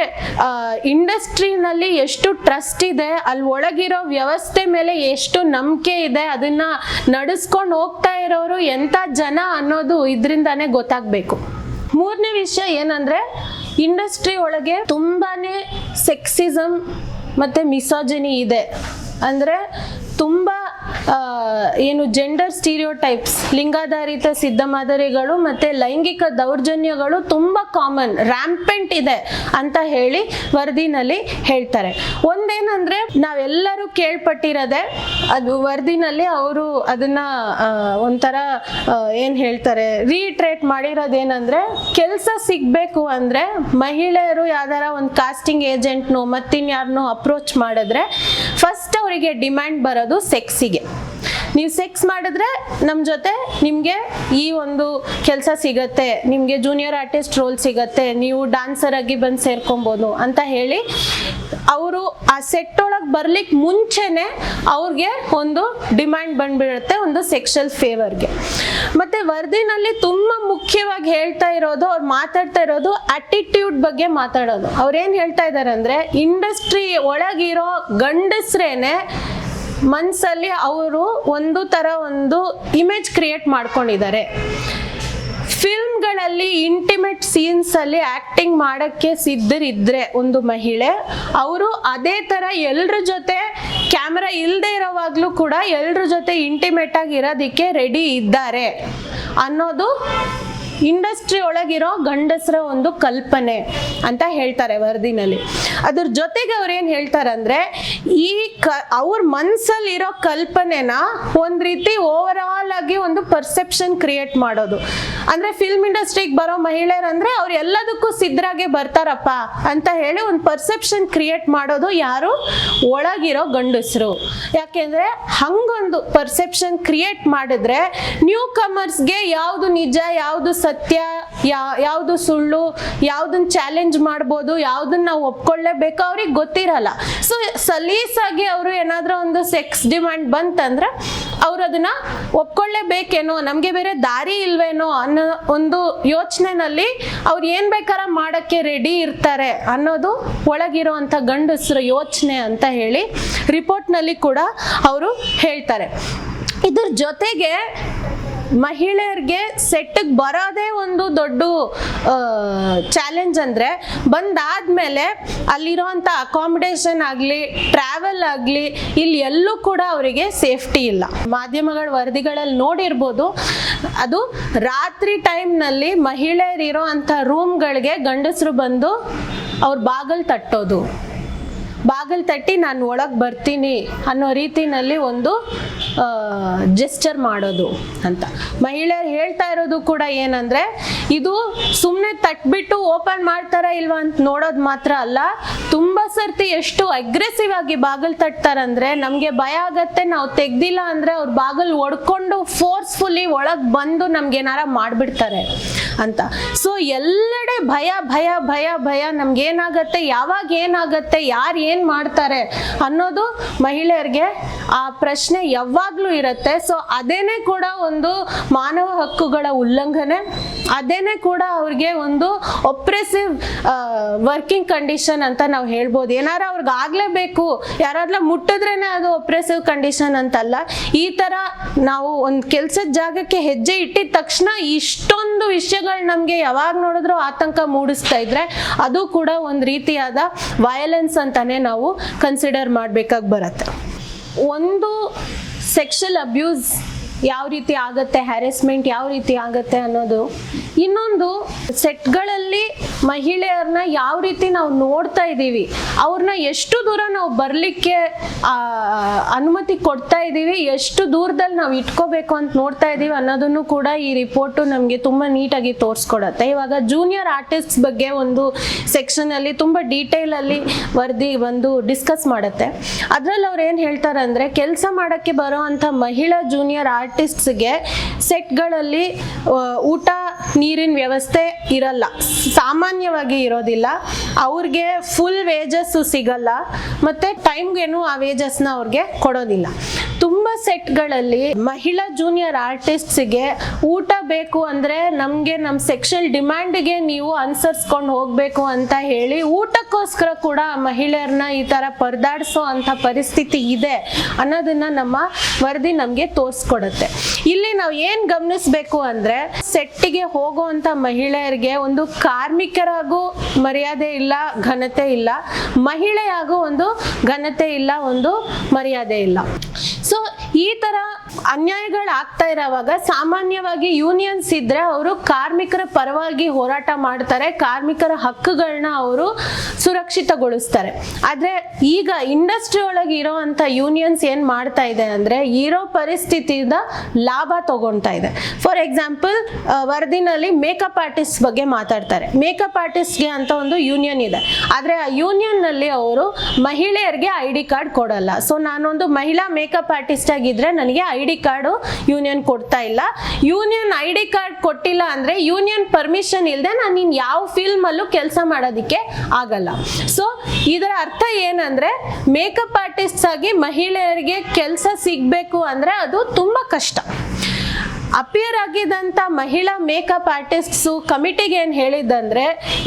ಇಂಡಸ್ಟ್ರಿನಲ್ಲಿ ಎಷ್ಟು ಟ್ರಸ್ಟ್ ಇದೆ ಅಲ್ಲಿ ಒಳಗಿರೋ ವ್ಯವಸ್ಥೆ ಮೇಲೆ ಎಷ್ಟು ನಂಬಿಕೆ ಇದೆ, ಅದನ್ನ ನಡೆಸ್ಕೊಂಡು ಹೋಗ್ತಾ ಇರೋರು ಎಂಥ ಜನ ಅನ್ನೋದು ಇದರಿಂದಾನೇ ಗೊತ್ತಾಗಬೇಕು. ಮೂರನೇ ವಿಷಯ ಏನಂದ್ರೆ ಇಂಡಸ್ಟ್ರಿ ಒಳಗೆ ತುಂಬಾನೇ ಸೆಕ್ಸಿಸಮ್ ಮತ್ತೆ ಮಿಸಾಜಿನಿ ಇದೆ. ಅಂದ್ರೆ ತುಂಬ ಏನು ಜೆಂಡರ್ ಸ್ಟೀರಿಯೋಟೈಪ್ಸ್ ಲಿಂಗಾಧಾರಿತ ಸಿದ್ಧ ಮಾದರಿಗಳು ಮತ್ತೆ ಲೈಂಗಿಕ ದೌರ್ಜನ್ಯಗಳು ತುಂಬ ಕಾಮನ್ ರ್ಯಾಂಪೆಂಟ್ ಇದೆ ಅಂತ ಹೇಳಿ ವರದಿನಲ್ಲಿ ಹೇಳ್ತಾರೆ. ಒಂದೇನಂದ್ರೆ ನಾವೆಲ್ಲರೂ ಕೇಳ್ಪಟ್ಟಿರೋದೆ ಅದು ವರದಿನಲ್ಲಿ ಅವರು ಅದನ್ನ ಒಂಥರ ಏನ್ ಹೇಳ್ತಾರೆ ರೀಟ್ರೇಟ್ ಮಾಡಿರೋದೇನಂದ್ರೆ ಕೆಲಸ ಸಿಗ್ಬೇಕು ಅಂದ್ರೆ ಮಹಿಳೆಯರು ಯಾವ್ದಾರ ಒಂದು ಕಾಸ್ಟಿಂಗ್ ಏಜೆಂಟ್ನು ಮತ್ತಿನ್ಯಾರನ್ನೋ ಅಪ್ರೋಚ್ ಮಾಡಿದ್ರೆ ಫಸ್ಟ್ ಅವರಿಗೆ ಡಿಮ್ಯಾಂಡ್ ಬರೋದು ಸೆಕ್ಸಿಗೆ ನೀವು ಸೆಕ್ಸ್ ಮಾಡಿದ್ರೆ ನಮ್ಮ ಜೊತೆ ನಿಮಗೆ ಈ ಒಂದು ಕೆಲಸ ಸಿಗತ್ತೆ, ನಿಮಗೆ ಜೂನಿಯರ್ ಆರ್ಟಿಸ್ಟ್ ರೋಲ್ ಸಿಗತ್ತೆ, ನೀವು ಡಾನ್ಸರ್ ಆಗಿ ಬಂದು ಸೇರ್ಕೊಬೋದು ಅಂತ ಹೇಳಿ ಅವರು ಆ ಸೆಟ್ ಒಳಗೆ ಬರ್ಲಿಕ್ಕೆ ಮುಂಚೆನೆ ಅವ್ರಿಗೆ ಒಂದು ಡಿಮ್ಯಾಂಡ್ ಬಂದ್ಬಿಡುತ್ತೆ ಒಂದು ಸೆಕ್ಷಲ್ ಫೇವರ್ಗೆ ಮತ್ತೆ ವರದಿನಲ್ಲಿ ತುಂಬ ಮುಖ್ಯವಾಗಿ ಹೇಳ್ತಾ ಇರೋದು, ಅವ್ರು ಮಾತಾಡ್ತಾ ಇರೋದು ಅಟಿಟ್ಯೂಡ್ ಬಗ್ಗೆ ಮಾತಾಡೋದು. ಅವ್ರೇನು ಹೇಳ್ತಾ ಇದ್ದಾರೆ ಅಂದರೆ ಇಂಡಸ್ಟ್ರಿ ಒಳಗಿರೋ ಗಂಡಸ್ರೇನೆ ಮನ್ಸಲ್ಲಿ ಅವರು ಒಂದು ತರ ಒಂದು ಇಮೇಜ್ ಕ್ರಿಯೇಟ್ ಮಾಡ್ಕೊಂಡಿದ್ದಾರೆ. ಫಿಲ್ಮ್ಗಳಲ್ಲಿ ಇಂಟಿಮೇಟ್ ಸೀನ್ಸಲ್ಲಿ ಆಕ್ಟಿಂಗ್ ಮಾಡಕ್ಕೆ ಸಿದ್ಧರಿದ್ರೆ ಒಂದು ಮಹಿಳೆ, ಅವರು ಅದೇ ತರ ಎಲ್ಲರ ಜೊತೆ ಕ್ಯಾಮ್ರಾ ಇಲ್ಲದೆ ಇರೋವಾಗಲೂ ಕೂಡ ಎಲ್ಲರ ಜೊತೆ ಇಂಟಿಮೇಟ್ ಆಗಿ ಇರೋದಕ್ಕೆ ರೆಡಿ ಇದ್ದಾರೆ ಅನ್ನೋದು ಇಂಡಸ್ಟ್ರಿ ಒಳಗಿರೋ ಗಂಡಸರ ಒಂದು ಕಲ್ಪನೆ ಅಂತ ಹೇಳ್ತಾರೆ ವರದಿನಲ್ಲಿ. ಅದ್ರ ಜೊತೆಗೆ ಅವ್ರು ಏನು ಹೇಳ್ತಾರಂದ್ರೆ, ಈ ಕ, ಅವ್ರ ಮನ್ಸಲ್ಲಿರೋ ಕಲ್ಪನೆನ ಒಂದು ರೀತಿ ಓವರ್ ಆಲ್ ಆಗಿ ಒಂದು ಪರ್ಸೆಪ್ಷನ್ ಕ್ರಿಯೇಟ್ ಮಾಡೋದು. ಅಂದ್ರೆ ಫಿಲ್ಮ್ ಇಂಡಸ್ಟ್ರಿಗೆ ಬರೋ ಮಹಿಳೆಯರಂದ್ರೆ ಅವ್ರು ಎಲ್ಲದಕ್ಕೂ ಸಿದ್ಧರಾಗೆ ಬರ್ತಾರಪ್ಪ ಅಂತ ಹೇಳಿ ಒಂದು ಪರ್ಸೆಪ್ಷನ್ ಕ್ರಿಯೇಟ್ ಮಾಡೋದು ಯಾರು? ಒಳಗಿರೋ ಗಂಡಸರು. ಯಾಕೆಂದ್ರೆ ಹಂಗೊಂದು ಪರ್ಸೆಪ್ಷನ್ ಕ್ರಿಯೇಟ್ ಮಾಡಿದ್ರೆ ನ್ಯೂ ಕಮರ್ಸ್ಗೆ ಯಾವುದು ನಿಜ, ಯಾವುದು ಸತ್ಯ, ಯಾ- ಯಾವುದು ಸುಳ್ಳು ಯಾವ್ದನ್ನ ಚಾಲೆಂಜ್ ಮಾಡ್ಬೋದು ಯಾವ್ದನ್ನ ನಾವು ಒಪ್ಕೊಳ್ಳೇಬೇಕು ಅವ್ರಿಗೆ ಗೊತ್ತಿರಲ್ಲ. ಸೊ ಸಲೀಸಾಗಿ ಅವರು ಏನಾದರೂ ಒಂದು ಸೆಕ್ಸ್ ಡಿಮ್ಯಾಂಡ್ ಬಂತಂದ್ರೆ ಅವ್ರು ಅದನ್ನ ಒಪ್ಕೊಳ್ಳೇಬೇಕೇನೋ, ನಮಗೆ ಬೇರೆ ದಾರಿ ಇಲ್ವೇನೋ ಅನ್ನೋ ಒಂದು ಯೋಚನೆನಲ್ಲಿ ಅವ್ರು ಏನ್ ಬೇಕಾರ ಮಾಡಕ್ಕೆ ರೆಡಿ ಇರ್ತಾರೆ ಅನ್ನೋದು ಒಳಗಿರೋ ಅಂತ ಗಂಡಸರ ಯೋಚನೆ ಅಂತ ಹೇಳಿ ರಿಪೋರ್ಟ್ನಲ್ಲಿ ಕೂಡ ಅವರು ಹೇಳ್ತಾರೆ. ಇದ್ರ ಜೊತೆಗೆ ಮಹಿಳೆಯರಿಗೆ ಸೆಟ್ಗೆ ಬರೋದೇ ಒಂದು ದೊಡ್ಡ ಚಾಲೆಂಜ್ ಅಂದರೆ ಬಂದಾದ್ಮೇಲೆ ಅಲ್ಲಿರೋಂಥ ಅಕಾಮಿಡೇಷನ್ ಆಗಲಿ ಟ್ರಾವೆಲ್ ಆಗಲಿ, ಇಲ್ಲಿ ಎಲ್ಲೂ ಕೂಡ ಅವರಿಗೆ ಸೇಫ್ಟಿ ಇಲ್ಲ. ಮಾಧ್ಯಮಗಳ ವರದಿಗಳಲ್ಲಿ ನೋಡಿರ್ಬೋದು, ಅದು ರಾತ್ರಿ ಟೈಮ್ನಲ್ಲಿ ಮಹಿಳೆಯರಿರೋ ಅಂಥ ರೂಮ್ಗಳಿಗೆ ಗಂಡಸರು ಬಂದು ಅವ್ರ ಬಾಗಲ್ ತಟ್ಟೋದು. ಬಾಗಿಲು ತಟ್ಟಿ ನಾನು ಒಳಗೆ ಬರ್ತೀನಿ ಅನ್ನೋ ರೀತಿನಲ್ಲಿ ಒಂದು ಜೆಸ್ಚರ್ ಮಾಡೋದು ಅಂತ. ಮಹಿಳೆಯರು ಹೇಳ್ತಾ ಇರೋದು ಕೂಡ ಏನಂದ್ರೆ, ಇದು ಸುಮ್ಮನೆ ತಟ್ಬಿಟ್ಟು ಓಪನ್ ಮಾಡ್ತಾರ ಇಲ್ವಾ ಅಂತ ನೋಡೋದು ಮಾತ್ರ ಅಲ್ಲ, ತುಂಬ ಸರ್ತಿ ಎಷ್ಟು ಅಗ್ರೆಸಿವ್ ಆಗಿ ಬಾಗಿಲು ತಟ್ತಾರಂದ್ರೆ ನಮಗೆ ಭಯ ಆಗತ್ತೆ, ನಾವು ತೆಗ್ದಿಲ್ಲ ಅಂದ್ರೆ ಅವ್ರ ಬಾಗಿಲು ಒಡ್ಕೊಂಡು ಫೋರ್ಸ್ಫುಲಿ ಒಳಗೆ ಬಂದು ನಮ್ಗೆ ಏನಾರ ಮಾಡಿಬಿಡ್ತಾರೆ ಅಂತ. ಸೊ ಎಲ್ಲೆಡೆ ಭಯ ಭಯ ಭಯ ಭಯ ನಮ್ಗೆ ಏನಾಗತ್ತೆ, ಯಾವಾಗ ಏನಾಗತ್ತೆ, ಯಾರು ಏನು ಮಾಡ್ತಾರೆ ಅನ್ನೋದು ಮಹಿಳೆಯರಿಗೆ ಆ ಪ್ರಶ್ನೆ ಯಾವಾಗ್ಲೂ ಇರುತ್ತೆ. ಸೊ ಅದೇನೆ ಕೂಡ ಒಂದು ಮಾನವ ಹಕ್ಕುಗಳ ಉಲ್ಲಂಘನೆ, ಅದೇನೆ ಕೂಡ ಅವ್ರಿಗೆ ಒಂದು ಒಪ್ರೆಸಿವ್ ವರ್ಕಿಂಗ್ ಕಂಡೀಷನ್ ಅಂತ ನಾವು ಹೇಳ್ಬೋದು. ಏನಾರ ಅವ್ರಿಗೆ ಆಗ್ಲೇಬೇಕು, ಯಾರಾದ್ರೂ ಮುಟ್ಟಿದ್ರೇನೆ ಅದು ಒಪ್ರೆಸಿವ್ ಕಂಡೀಷನ್ ಅಂತಲ್ಲ. ಈ ತರ ನಾವು ಒಂದು ಕೆಲ್ಸದ ಜಾಗಕ್ಕೆ ಹೆಜ್ಜೆ ಇಟ್ಟಿದ ತಕ್ಷಣ ಇಷ್ಟೊಂದು ವಿಷಯಗಳು ನಮಗೆ ಯಾವಾಗ ನೋಡಿದ್ರು ಆತಂಕ ಮೂಡಿಸ್ತಾ ಇದ್ರೆ ಅದು ಕೂಡ ಒಂದು ರೀತಿಯಾದ ವಯಲೆನ್ಸ್ ಅಂತಾನೆ ನಾವು ಕನ್ಸಿಡರ್ ಮಾಡಬೇಕಾಗಿ ಬರುತ್ತೆ. ಒಂದು ಸೆಕ್ಷಲ್ ಅಬ್ಯೂಸ್ ಯಾವ ರೀತಿ ಆಗುತ್ತೆ ಹ್ಯಾರೆಸ್ಮೆಂಟ್ ಯಾವ ರೀತಿ ಆಗುತ್ತೆ ಅನ್ನೋದು. ಇನ್ನೊಂದು ಸೆಟ್ಗಳಲ್ಲಿ ಮಹಿಳೆಯರನ್ನ ಯಾವ ರೀತಿ ನಾವು ನೋಡ್ತಾ ಇದ್ದೀವಿ, ಅವ್ರನ್ನ ಎಷ್ಟು ದೂರ ನಾವು ಬರಲಿಕ್ಕೆ ಅನುಮತಿ ಕೊಡ್ತಾ ಇದ್ದೀವಿ, ಎಷ್ಟು ದೂರದಲ್ಲಿ ನಾವು ಇಟ್ಕೋಬೇಕು ಅಂತ ನೋಡ್ತಾ ಇದ್ದೀವಿ ಅನ್ನೋದನ್ನು ಕೂಡ ಈ ರಿಪೋರ್ಟು ನಮಗೆ ತುಂಬ ನೀಟಾಗಿ ತೋರಿಸ್ಕೊಡತ್ತೆ. ಇವಾಗ ಜೂನಿಯರ್ ಆರ್ಟಿಸ್ಟ್ ಬಗ್ಗೆ ಒಂದು ಸೆಕ್ಷನಲ್ಲಿ ತುಂಬ ಡೀಟೇಲಲ್ಲಿ ವರದಿ ಒಂದು ಡಿಸ್ಕಸ್ ಮಾಡುತ್ತೆ. ಅದರಲ್ಲಿ ಅವ್ರು ಏನು ಹೇಳ್ತಾರೆ ಅಂದರೆ, ಕೆಲಸ ಮಾಡೋಕ್ಕೆ ಬರೋ ಅಂಥ ಮಹಿಳಾ ಜೂನಿಯರ್ ಆರ್ಟಿಸ್ಟ್ಸ್ಗೆ ಸೆಟ್ಗಳಲ್ಲಿ ಊಟ ನೀರಿನ ವ್ಯವಸ್ಥೆ ಇರಲ್ಲ. ಸಾಮಾನ್ಯವಾಗಿ ಇರೋದಿಲ್ಲ. ಅವ್ರಿಗೆ ಫುಲ್ ವೇಜಸ್ ಸಿಗಲ್ಲ, ಮತ್ತು ಟೈಮ್ಗೇನು ಆ ವೇಜಸ್ನ ಅವ್ರಿಗೆ ಕೊಡೋದಿಲ್ಲ. ತುಂಬ ಸೆಟ್ಗಳಲ್ಲಿ ಮಹಿಳಾ ಜೂನಿಯರ್ ಆರ್ಟಿಸ್ಟ್ಸ್ಗೆ ಊಟ ಬೇಕು ಅಂದರೆ ನಮಗೆ ನಮ್ಮ ಸೆಕ್ಷಲ್ ಡಿಮ್ಯಾಂಡ್ಗೆ ನೀವು ಅನುಸರಿಸ್ಕೊಂಡು ಹೋಗಬೇಕು ಅಂತ ಹೇಳಿ ಊಟಕ್ಕೋಸ್ಕರ ಕೂಡ ಮಹಿಳೆಯರನ್ನ ಈ ಥರ ಪರದಾಡಿಸೋ ಅಂಥ ಪರಿಸ್ಥಿತಿ ಇದೆ ಅನ್ನೋದನ್ನ ನಮ್ಮ ವರದಿ ನಮಗೆ ತೋರಿಸ್ಕೊಡುತ್ತೆ. ಇಲ್ಲಿ ನಾವು ಏನು ಗಮನಿಸಬೇಕು ಅಂದರೆ ಸೆಟ್ಟಿಗೆ ಹೋಗುವಂಥ ಮಹಿಳೆಯರಿಗೆ ಒಂದು ಕಾರ್ಮಿಕರಾಗೂ ಮರ್ಯಾದೆ ಇಲ್ಲ. ಘನತೆ ಇಲ್ಲ. ಮಹಿಳೆಯಾಗೂ ಒಂದು ಘನತೆ ಇಲ್ಲ ಒಂದು ಮರ್ಯಾದೆ ಇಲ್ಲ. ಸೊ ಈ ಥರ ಅನ್ಯಾಯಗಳು ಆಗ್ತಾ ಇರೋವಾಗ ಸಾಮಾನ್ಯವಾಗಿ ಯೂನಿಯನ್ಸ್ ಇದ್ರೆ ಅವರು ಕಾರ್ಮಿಕರ ಪರವಾಗಿ ಹೋರಾಟ ಮಾಡ್ತಾರೆ, ಕಾರ್ಮಿಕರ ಹಕ್ಕುಗಳನ್ನ ಅವರು ಸುರಕ್ಷಿತಗೊಳಿಸ್ತಾರೆ. ಆದರೆ ಈಗ ಇಂಡಸ್ಟ್ರಿ ಒಳಗೆ ಇರೋವಂಥ ಯೂನಿಯನ್ಸ್ ಏನು ಮಾಡ್ತಾ ಇದೆ ಅಂದ್ರೆ ಇರೋ ಪರಿಸ್ಥಿತಿಯಿಂದ ಲಾಭ ತಗೊಳ್ತಾ ಇದೆ. ಫಾರ್ ಎಕ್ಸಾಂಪಲ್ ವರದಿನಲ್ಲಿ ಮೇಕಪ್ ಆರ್ಟಿಸ್ಟ್ ಬಗ್ಗೆ ಮಾತಾಡ್ತಾರೆ. ಮೇಕಪ್ ಆರ್ಟಿಸ್ಟ್ಗೆ ಅಂತ ಒಂದು ಯೂನಿಯನ್ ಇದೆ. ಆದರೆ ಆ ಯೂನಿಯನ್ನಲ್ಲಿ ಅವರು ಮಹಿಳೆಯರಿಗೆ ಐ ಡಿ ಕಾರ್ಡ್ ಕೊಡಲ್ಲ. ಸೊ ನಾನೊಂದು ಮಹಿಳಾ ಮೇಕಪ್ ಆರ್ಟಿಸ್ಟ್ ಆಗಿದ್ರೆ ನನಗೆ ಐ ಡಿ ಕಾರ್ಡು ಯೂನಿಯನ್ ಕೊಡ್ತಾ ಇಲ್ಲ. ಯೂನಿಯನ್ ಐ ಡಿ ಕಾರ್ಡ್ ಕೊಟ್ಟಿಲ್ಲ ಅಂದರೆ ಯೂನಿಯನ್ ಪರ್ಮಿಷನ್ ಇಲ್ಲದೆ ನಾನು ಇನ್ನು ಯಾವ ಫಿಲ್ಮಲ್ಲೂ ಕೆಲಸ ಮಾಡೋದಕ್ಕೆ ಆಗಲ್ಲ. ಸೊ ಇದರ ಅರ್ಥ ಏನಂದರೆ ಮೇಕಪ್ ಆರ್ಟಿಸ್ಟ್ ಆಗಿ ಮಹಿಳೆಯರಿಗೆ ಕೆಲಸ ಸಿಗಬೇಕು ಅಂದರೆ ಅದು ತುಂಬ ಕಷ್ಟ. ಅಪಿಯರ್ ಆಗಿದಂತ ಮಹಿಳಾ ಮೇಕಪ್ ಆರ್ಟಿಸ್ಟ್ಸು ಕಮಿಟಿಗೆ ಏನು ಹೇಳಿದ್ದಂದ್ರೆ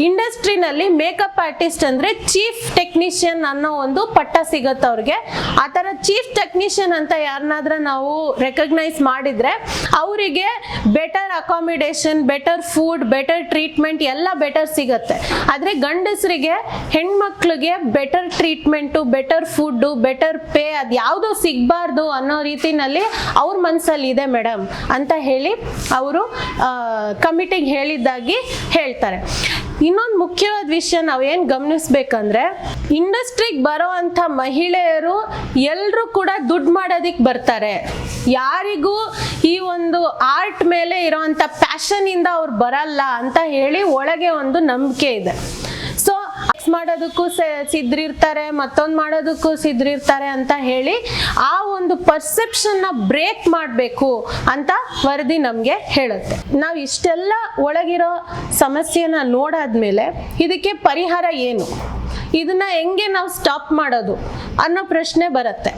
ಇಂಡಸ್ಟ್ರಿನಲ್ಲಿ ಮೇಕಪ್ ಆರ್ಟಿಸ್ಟ್ ಅಂದರೆ ಚೀಫ್ ಟೆಕ್ನಿಷಿಯನ್ ಅನ್ನೋ ಒಂದು ಪಟ್ಟ ಸಿಗುತ್ತೆ ಅವ್ರಿಗೆ. ಆ ಥರ ಚೀಫ್ ಟೆಕ್ನಿಷಿಯನ್ ಅಂತ ಯಾರನ್ನಾದ್ರೂ ನಾವು ರೆಕಗ್ನೈಸ್ ಮಾಡಿದರೆ, ಅವರಿಗೆ better accommodation better food better treatment ಎಲ್ಲ ಬೆಟರ್ ಸಿಗುತ್ತೆ. ಆದರೆ ಗಂಡಸರಿಗೆ, ಹೆಣ್ಮಕ್ಳಿಗೆ better treatment better food better pay ಅದು ಯಾವುದೋ ಸಿಗಬಾರ್ದು ಅನ್ನೋ ರೀತಿನಲ್ಲಿ ಅವ್ರ ಮನಸ್ಸಲ್ಲಿ ಇದೆ ಮೇಡಮ್. ಅಂತ ಹೇಳಿ ಅವರು ಕಮಿಟಿಗೆ ಹೇಳಿದ್ದಾಗಿ ಹೇಳ್ತಾರೆ. ಇನ್ನೊಂದು ಮುಖ್ಯವಾದ ವಿಷಯ ನಾವು ನಾವೇನು ಗಮನಿಸ್ಬೇಕಂದ್ರೆ ಇಂಡಸ್ಟ್ರಿಗೆ ಬರೋ ಮಹಿಳೆಯರು ಎಲ್ಲರೂ ಕೂಡ ದುಡ್ಡು ಮಾಡೋದಕ್ಕೆ ಬರ್ತಾರೆ. ಯಾರಿಗೂ ಈ ಒಂದು ಆರ್ಟ್ ಮೇಲೆ ಇರೋವಂಥ ಪ್ಯಾಷನಿಂದ ಅವ್ರು ಬರಲ್ಲ ಅಂತ ಹೇಳಿ ಒಳಗೆ ಒಂದು ನಂಬಿಕೆ ಇದೆ. ಮಾಡೋದಕ್ಕೂ ಸಿದ್ರಿರ್ತಾರೆ, ಮತ್ತೊಂದು ಮಾಡೋದಕ್ಕೂ ಸಿದ್ರಿರ್ತಾರೆ ಅಂತ ಹೇಳಿ ಆ ಒಂದು ಪರ್ಸೆಪ್ಷನ್ನ ಬ್ರೇಕ್ ಮಾಡಬೇಕು ಅಂತ ವರದಿ ನಮಗೆ ಹೇಳುತ್ತೆ. ನಾವು ಇಷ್ಟೆಲ್ಲ ಒಳಗಿರೋ ಸಮಸ್ಯೆನ ನೋಡಾದ್ಮೇಲೆ ಇದಕ್ಕೆ ಪರಿಹಾರ ಏನು? ಇದನ್ನ ಹೆಂಗೆ ನಾವು ಸ್ಟಾಪ್ ಮಾಡೋದು ಅನ್ನೋ ಪ್ರಶ್ನೆ ಬರುತ್ತೆ.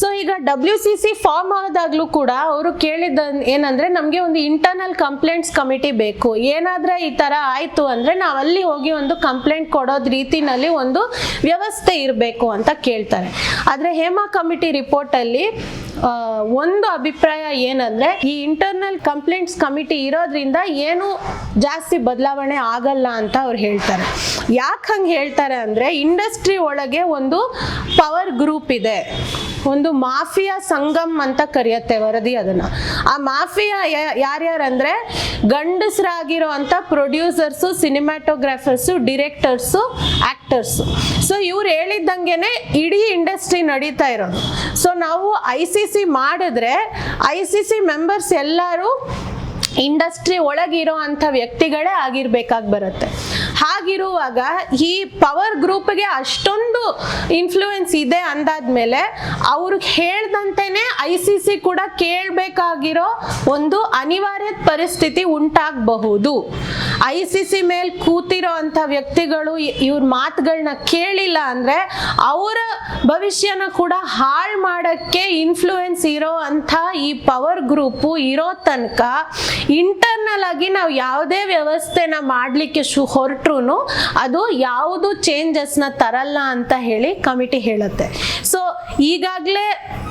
ಸೊ ಈಗ ಡಬ್ಲ್ಯೂ ಸಿ ಸಿ ಫಾರ್ಮ್ ಆದಾಗ್ಲೂ ಕೂಡ ಅವರು ಕೇಳಿದ ಏನಂದ್ರೆ ನಮಗೆ ಒಂದು ಇಂಟರ್ನಲ್ ಕಂಪ್ಲೇಂಟ್ಸ್ ಕಮಿಟಿ ಬೇಕು. ಏನಾದ್ರೆ ಈ ತರ ಆಯ್ತು ಅಂದ್ರೆ ನಾವು ಅಲ್ಲಿ ಹೋಗಿ ಒಂದು ಕಂಪ್ಲೇಂಟ್ ಕೊಡೋದ್ ರೀತಿನಲ್ಲಿ ಒಂದು ವ್ಯವಸ್ಥೆ ಇರಬೇಕು ಅಂತ ಕೇಳ್ತಾರೆ. ಆದ್ರೆ ಹೇಮಾ ಕಮಿಟಿ ರಿಪೋರ್ಟ್ ಅಲ್ಲಿ ಒಂದು ಅಭಿಪ್ರಾಯ ಏನಂದ್ರೆ ಈ ಇಂಟರ್ನಲ್ ಕಂಪ್ಲೇಂಟ್ಸ್ ಕಮಿಟಿ ಇರೋದ್ರಿಂದ ಏನು ಜಾಸ್ತಿ ಬದಲಾವಣೆ ಆಗಲ್ಲ ಅಂತ ಅವ್ರು ಹೇಳ್ತಾರೆ. ಯಾಕೆ ಹಂಗೆ ಹೇಳ್ತಾರೆ ಅಂದ್ರೆ ಇಂಡಸ್ಟ್ರಿ ಒಳಗೆ ಒಂದು ಪವರ್ ಗ್ರೂಪ್ ಇದೆ. ಒಂದು ಮಾಫಿಯಾ ಸಂಗಮ್ ಅಂತ ಕರೆಯುತ್ತೆ ವರದಿ ಅದನ್ನ. ಆ ಮಾಫಿಯಾ ಯಾರ್ಯಾರಂದ್ರೆ ಗಂಡಸರಾಗಿರೋ ಅಂತ producers cinematographers directors actors so ಇವ್ರು ಹೇಳಿದ್ದಂಗೆನೆ ಇಡೀ ಇಂಡಸ್ಟ್ರಿ ನಡೀತಾ ಇರೋದು. ಸೊ ನಾವು ಐ ಸಿ ಸಿ ಮಾಡಿದ್ರೆ ಐ ಸಿ ಸಿ ಮೆಂಬರ್ಸ್ ಎಲ್ಲರೂ ಇಂಡಸ್ಟ್ರಿ ಒಳಗಿರೋ ಅಂಥ ವ್ಯಕ್ತಿಗಳೇ ಆಗಿರ್ಬೇಕಾಗಿ ಬರುತ್ತೆ. ಹಾಗಿರುವಾಗ ಈ ಪವರ್ ಗ್ರೂಪ್ಗೆ ಅಷ್ಟೊಂದು ಇನ್ಫ್ಲೂಯೆನ್ಸ್ ಇದೆ ಅಂದಾದ್ಮೇಲೆ ಅವ್ರಿಗೆ ಹೇಳ್ದಂತೆನೆ ಐ ಸಿ ಸಿ ಕೂಡ ಕೇಳಬೇಕಾಗಿರೋ ಒಂದು ಅನಿವಾರ್ಯ ಪರಿಸ್ಥಿತಿ ಉಂಟಾಗಬಹುದು. ಐ ಸಿ ಸಿ ಮೇಲೆ ಕೂತಿರೋ ಅಂಥ ವ್ಯಕ್ತಿಗಳು ಇವ್ರ ಮಾತುಗಳನ್ನ ಕೇಳಿಲ್ಲ ಅಂದರೆ ಅವರ ಭವಿಷ್ಯನ ಕೂಡ ಹಾಳು ಮಾಡೋಕ್ಕೆ ಇನ್ಫ್ಲೂಯೆನ್ಸ್ ಇರೋ ಅಂಥ ಈ ಪವರ್ ಗ್ರೂಪು ಇರೋ ತನಕ ಇಂಟರ್ನಲ್ ಆಗಿ ನಾವು ಯಾವುದೇ ವ್ಯವಸ್ಥೆನ ಮಾಡಲಿಕ್ಕೆ ಶು ಹೊರಟ್ರು ಅದು ಯಾವುದು ಚೇಂಜಸ್ನ ತರಲ್ಲ ಅಂತ ಹೇಳಿ ಕಮಿಟಿ ಹೇಳುತ್ತೆ. ಸೊ ಈಗಾಗಲೇ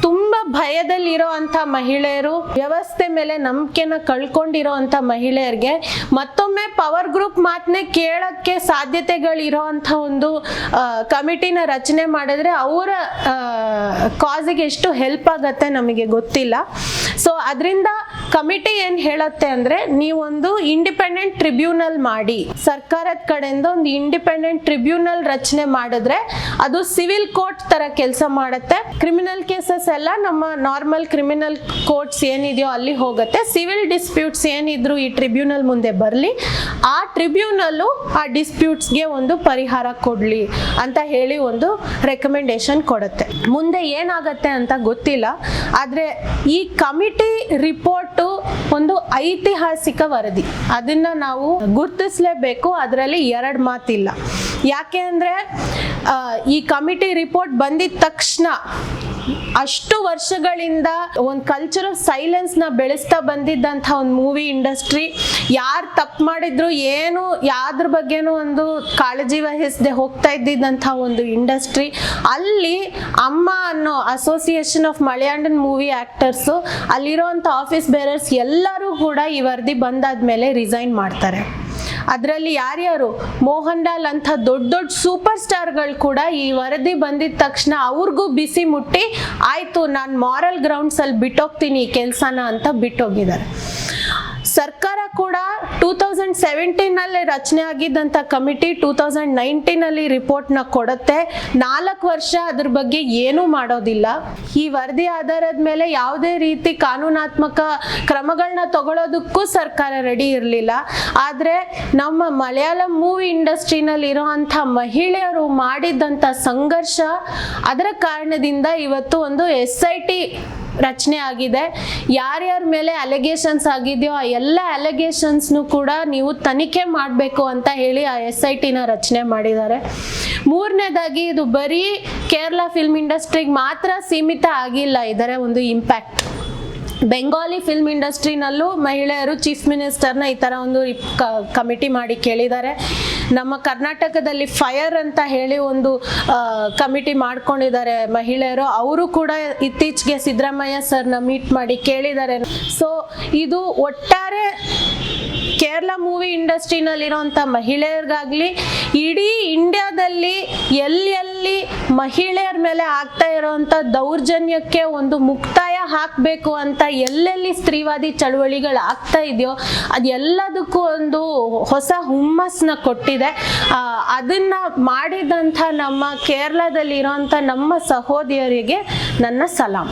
ತುಂಬ ಭಯದಲ್ಲಿರೋ ಅಂಥ ಮಹಿಳೆಯರು, ವ್ಯವಸ್ಥೆ ಮೇಲೆ ನಂಬಿಕೆನ ಕಳ್ಕೊಂಡಿರೋ ಅಂಥ ಮಹಿಳೆಯರಿಗೆ ಮತ್ತೊಮ್ಮೆ ಪವರ್ ಗ್ರೂಪ್ ಮಾತನ್ನೇ ಕೇಳೋಕ್ಕೆ ಸಾಧ್ಯತೆಗಳಿರೋ ಅಂಥ ಒಂದು ಕಮಿಟಿನ ರಚನೆ ಮಾಡಿದ್ರೆ ಅವರ ಕಾಸಿಗೆ ಎಷ್ಟು ಹೆಲ್ಪ್ ಆಗತ್ತೆ ನಮಗೆ ಗೊತ್ತಿಲ್ಲ. ಸೊ ಅದರಿಂದ ಕಮಿಟಿ ಏನು ಹೇಳುತ್ತೆ ಅಂದರೆ ನೀವೊಂದು ಇಂಡಿಪೆಂಡೆಂಟ್ ಟ್ರಿಬ್ಯೂನಲ್ ಮಾಡಿ ಸರ್ಕಾರದ ಕಡೆಯಿಂದ ಒಂದು ಇಂಡಿಪೆಂಡೆಂಟ್ ಟ್ರಿಬ್ಯುನಲ್ ರಚನೆ ಮಾಡಿದ್ರೆ ಅದು ಸಿವಿಲ್ ಕೋರ್ಟ್ ತರ ಕೆಲಸ ಮಾಡುತ್ತೆ. ಕ್ರಿಮಿನಲ್ ಕೇಸಸ್ ಎಲ್ಲ ನಮ್ಮ ನಾರ್ಮಲ್ ಕ್ರಿಮಿನಲ್ ಕೋರ್ಟ್ಸ್ ಏನಿದೆಯೋ ಅಲ್ಲಿ ಹೋಗುತ್ತೆ. ಸಿವಿಲ್ ಡಿಸ್ಪ್ಯೂಟ್ಸ್ ಏನಿದ್ರು ಈ ಟ್ರಿಬ್ಯುನಲ್ ಮುಂದೆ ಬರಲಿ. ಆ ಟ್ರಿಬ್ಯುನಲ್ಲು ಆ ಡಿಸ್ಪ್ಯೂಟ್ಸ್ಗೆ ಒಂದು ಪರಿಹಾರ ಕೊಡಲಿ ಅಂತ ಹೇಳಿ ಒಂದು ರೆಕಮೆಂಡೇಶನ್ ಕೊಡುತ್ತೆ. ಮುಂದೆ ಏನಾಗತ್ತೆ ಅಂತ ಗೊತ್ತಿಲ್ಲ. ಆದರೆ ಈ ಕಮಿಟಿ ರಿಪೋರ್ಟು ಒಂದು ಐತಿಹಾಸಿಕ ವರದಿ. ಅದನ್ನ ನಾವು ಗುರುತಿಸಲೇಬೇಕು, ಅದರಲ್ಲಿ ಎರಡು ಮಾತಿಲ್ಲ. ಯಾಕೆ ಅಂದರೆ ಈ ಕಮಿಟಿ ರಿಪೋರ್ಟ್ ಬಂದಿದ ತಕ್ಷಣ ಅಷ್ಟು ವರ್ಷಗಳಿಂದ ಒಂದು ಕಲ್ಚರ್ ಆಫ್ ಸೈಲೆನ್ಸ್ನ ಬೆಳೆಸ್ತಾ ಬಂದಿದ್ದಂಥ ಒಂದು ಮೂವಿ ಇಂಡಸ್ಟ್ರಿ ಯಾರು ತಪ್ಪು ಮಾಡಿದ್ರು ಏನು ಯಾವ್ದ್ರ ಬಗ್ಗೆನೂ ಒಂದು ಕಾಳಜಿ ವಹಿಸದೆ ಹೋಗ್ತಾ ಇದ್ದಿದ್ದಂಥ ಒಂದು ಇಂಡಸ್ಟ್ರಿ ಅಲ್ಲಿ ಅಮ್ಮ ಅನ್ನೋ association of Malayalam movie actors ಅಲ್ಲಿರೋಂಥ office bearers ಎಲ್ಲರೂ ಕೂಡ ಈ ವರದಿ ಬಂದಾದ್ಮೇಲೆ ರಿಸೈನ್ ಮಾಡ್ತಾರೆ. ಅದರಲ್ಲಿ ಯಾರ್ಯಾರು? ಮೋಹನ್ ಲಾಲ್ ಅಂತ ದೊಡ್ಡ ದೊಡ್ಡ ಸೂಪರ್ ಸ್ಟಾರ್ಗಳು ಕೂಡ ಈ ವರದಿ ಬಂದಿದ ತಕ್ಷಣ ಅವ್ರಿಗೂ ಬಿಸಿ ಮುಟ್ಟಿ, ಆಯ್ತು, ನಾನು ಮಾರಲ್ ಗ್ರೌಂಡ್ಸಲ್ಲಿ ಬಿಟ್ಟೋಗ್ತೀನಿ ಈ ಕೆಲಸನ ಅಂತ ಬಿಟ್ಟೋಗಿದ್ದಾರೆ. ಸರ್ಕಾರ ಕೂಡ ಟೂ ತೌಸಂಡ್ ಸೆವೆಂಟೀನಲ್ಲಿ ರಚನೆ ಆಗಿದ್ದಂಥ ಕಮಿಟಿ ಟೂ ತೌಸಂಡ್ ನೈನ್ಟೀನಲ್ಲಿ ರಿಪೋರ್ಟ್ನ ಕೊಡುತ್ತೆ. ನಾಲ್ಕು ವರ್ಷ ಅದ್ರ ಬಗ್ಗೆ ಏನೂ ಮಾಡೋದಿಲ್ಲ. ಈ ವರದಿ ಆಧಾರದ ಮೇಲೆ ಯಾವುದೇ ರೀತಿ ಕಾನೂನಾತ್ಮಕ ಕ್ರಮಗಳನ್ನ ತಗೊಳ್ಳೋದಕ್ಕೂ ಸರ್ಕಾರ ರೆಡಿ ಇರಲಿಲ್ಲ. ಆದರೆ ನಮ್ಮ ಮಲಯಾಳಂ ಮೂವಿ ಇಂಡಸ್ಟ್ರಿನಲ್ಲಿ ಇರುವಂತ ಮಹಿಳೆಯರು ಮಾಡಿದ್ದಂಥ ಸಂಘರ್ಷ, ಅದರ ಕಾರಣದಿಂದ ಇವತ್ತು ಒಂದು ಎಸ್ ಐ ಟಿ ರಚನೆ ಆಗಿದೆ. ಯಾರ್ಯಾರ ಮೇಲೆ ಅಲಿಗೇಷನ್ಸ್ ಆಗಿದೆಯೋ ಆ ಎಲ್ಲ ಅಲೆಗೇಷನ್ಸ್ನು ಕೂಡ ನೀವು ತನಿಖೆ ಮಾಡಬೇಕು ಅಂತ ಹೇಳಿ ಆ ಎಸ್ ಐ ಟಿನ ರಚನೆ ಮಾಡಿದ್ದಾರೆ. ಮೂರನೇದಾಗಿ ಇದು ಬರೀ ಕೇರಳ ಫಿಲ್ಮ್ ಇಂಡಸ್ಟ್ರಿಗೆ ಮಾತ್ರ ಸೀಮಿತ ಆಗಿಲ್ಲ, ಇದರ ಒಂದು ಇಂಪ್ಯಾಕ್ಟ್ ಬೆಂಗಾಲಿ ಫಿಲ್ಮ್ ಇಂಡಸ್ಟ್ರಿನಲ್ಲೂ ಮಹಿಳೆಯರು ಚೀಫ್ ಮಿನಿಸ್ಟರ್ನ ಈ ಥರ ಒಂದು ಕಮಿಟಿ ಮಾಡಿ ಕೇಳಿದ್ದಾರೆ. ನಮ್ಮ ಕರ್ನಾಟಕದಲ್ಲಿ ಫೈರ್ ಅಂತ ಹೇಳಿ ಒಂದು ಕಮಿಟಿ ಮಾಡ್ಕೊಂಡಿದ್ದಾರೆ ಮಹಿಳೆಯರು. ಅವರು ಕೂಡ ಇತ್ತೀಚೆಗೆ ಸಿದ್ದರಾಮಯ್ಯ ಸರ್ನ ಮೀಟ್ ಮಾಡಿ ಕೇಳಿದ್ದಾರೆ. ಸೊ ಇದು ಒಟ್ಟಾರೆ ಕೇರಳ ಮೂವಿ ಇಂಡಸ್ಟ್ರಿನಲ್ಲಿರೋಂಥ ಮಹಿಳೆಯರಿಗಾಗಲಿ, ಇಡೀ ಇಂಡಿಯಾದಲ್ಲಿ ಎಲ್ಲೆಲ್ಲಿ ಮಹಿಳೆಯರ ಮೇಲೆ ಆಗ್ತಾ ಇರೋವಂಥ ದೌರ್ಜನ್ಯಕ್ಕೆ ಒಂದು ಮುಕ್ತಾಯ ಹಾಕಬೇಕು ಅಂತ ಎಲ್ಲೆಲ್ಲಿ ಸ್ತ್ರೀವಾದಿ ಚಳುವಳಿಗಳು ಆಗ್ತಾ ಇದೆಯೋ, ಅದೆಲ್ಲದಕ್ಕೂ ಒಂದು ಹೊಸ ಹುಮ್ಮಸ್ನ ಕೊಟ್ಟಿದೆ. ಅದನ್ನ ಮಾಡಿದಂಥ ನಮ್ಮ ಕೇರಳದಲ್ಲಿ ಇರೋಂತ ನಮ್ಮ ಸಹೋದರಿಯರಿಗೆ ನನ್ನ ಸಲಾಂ.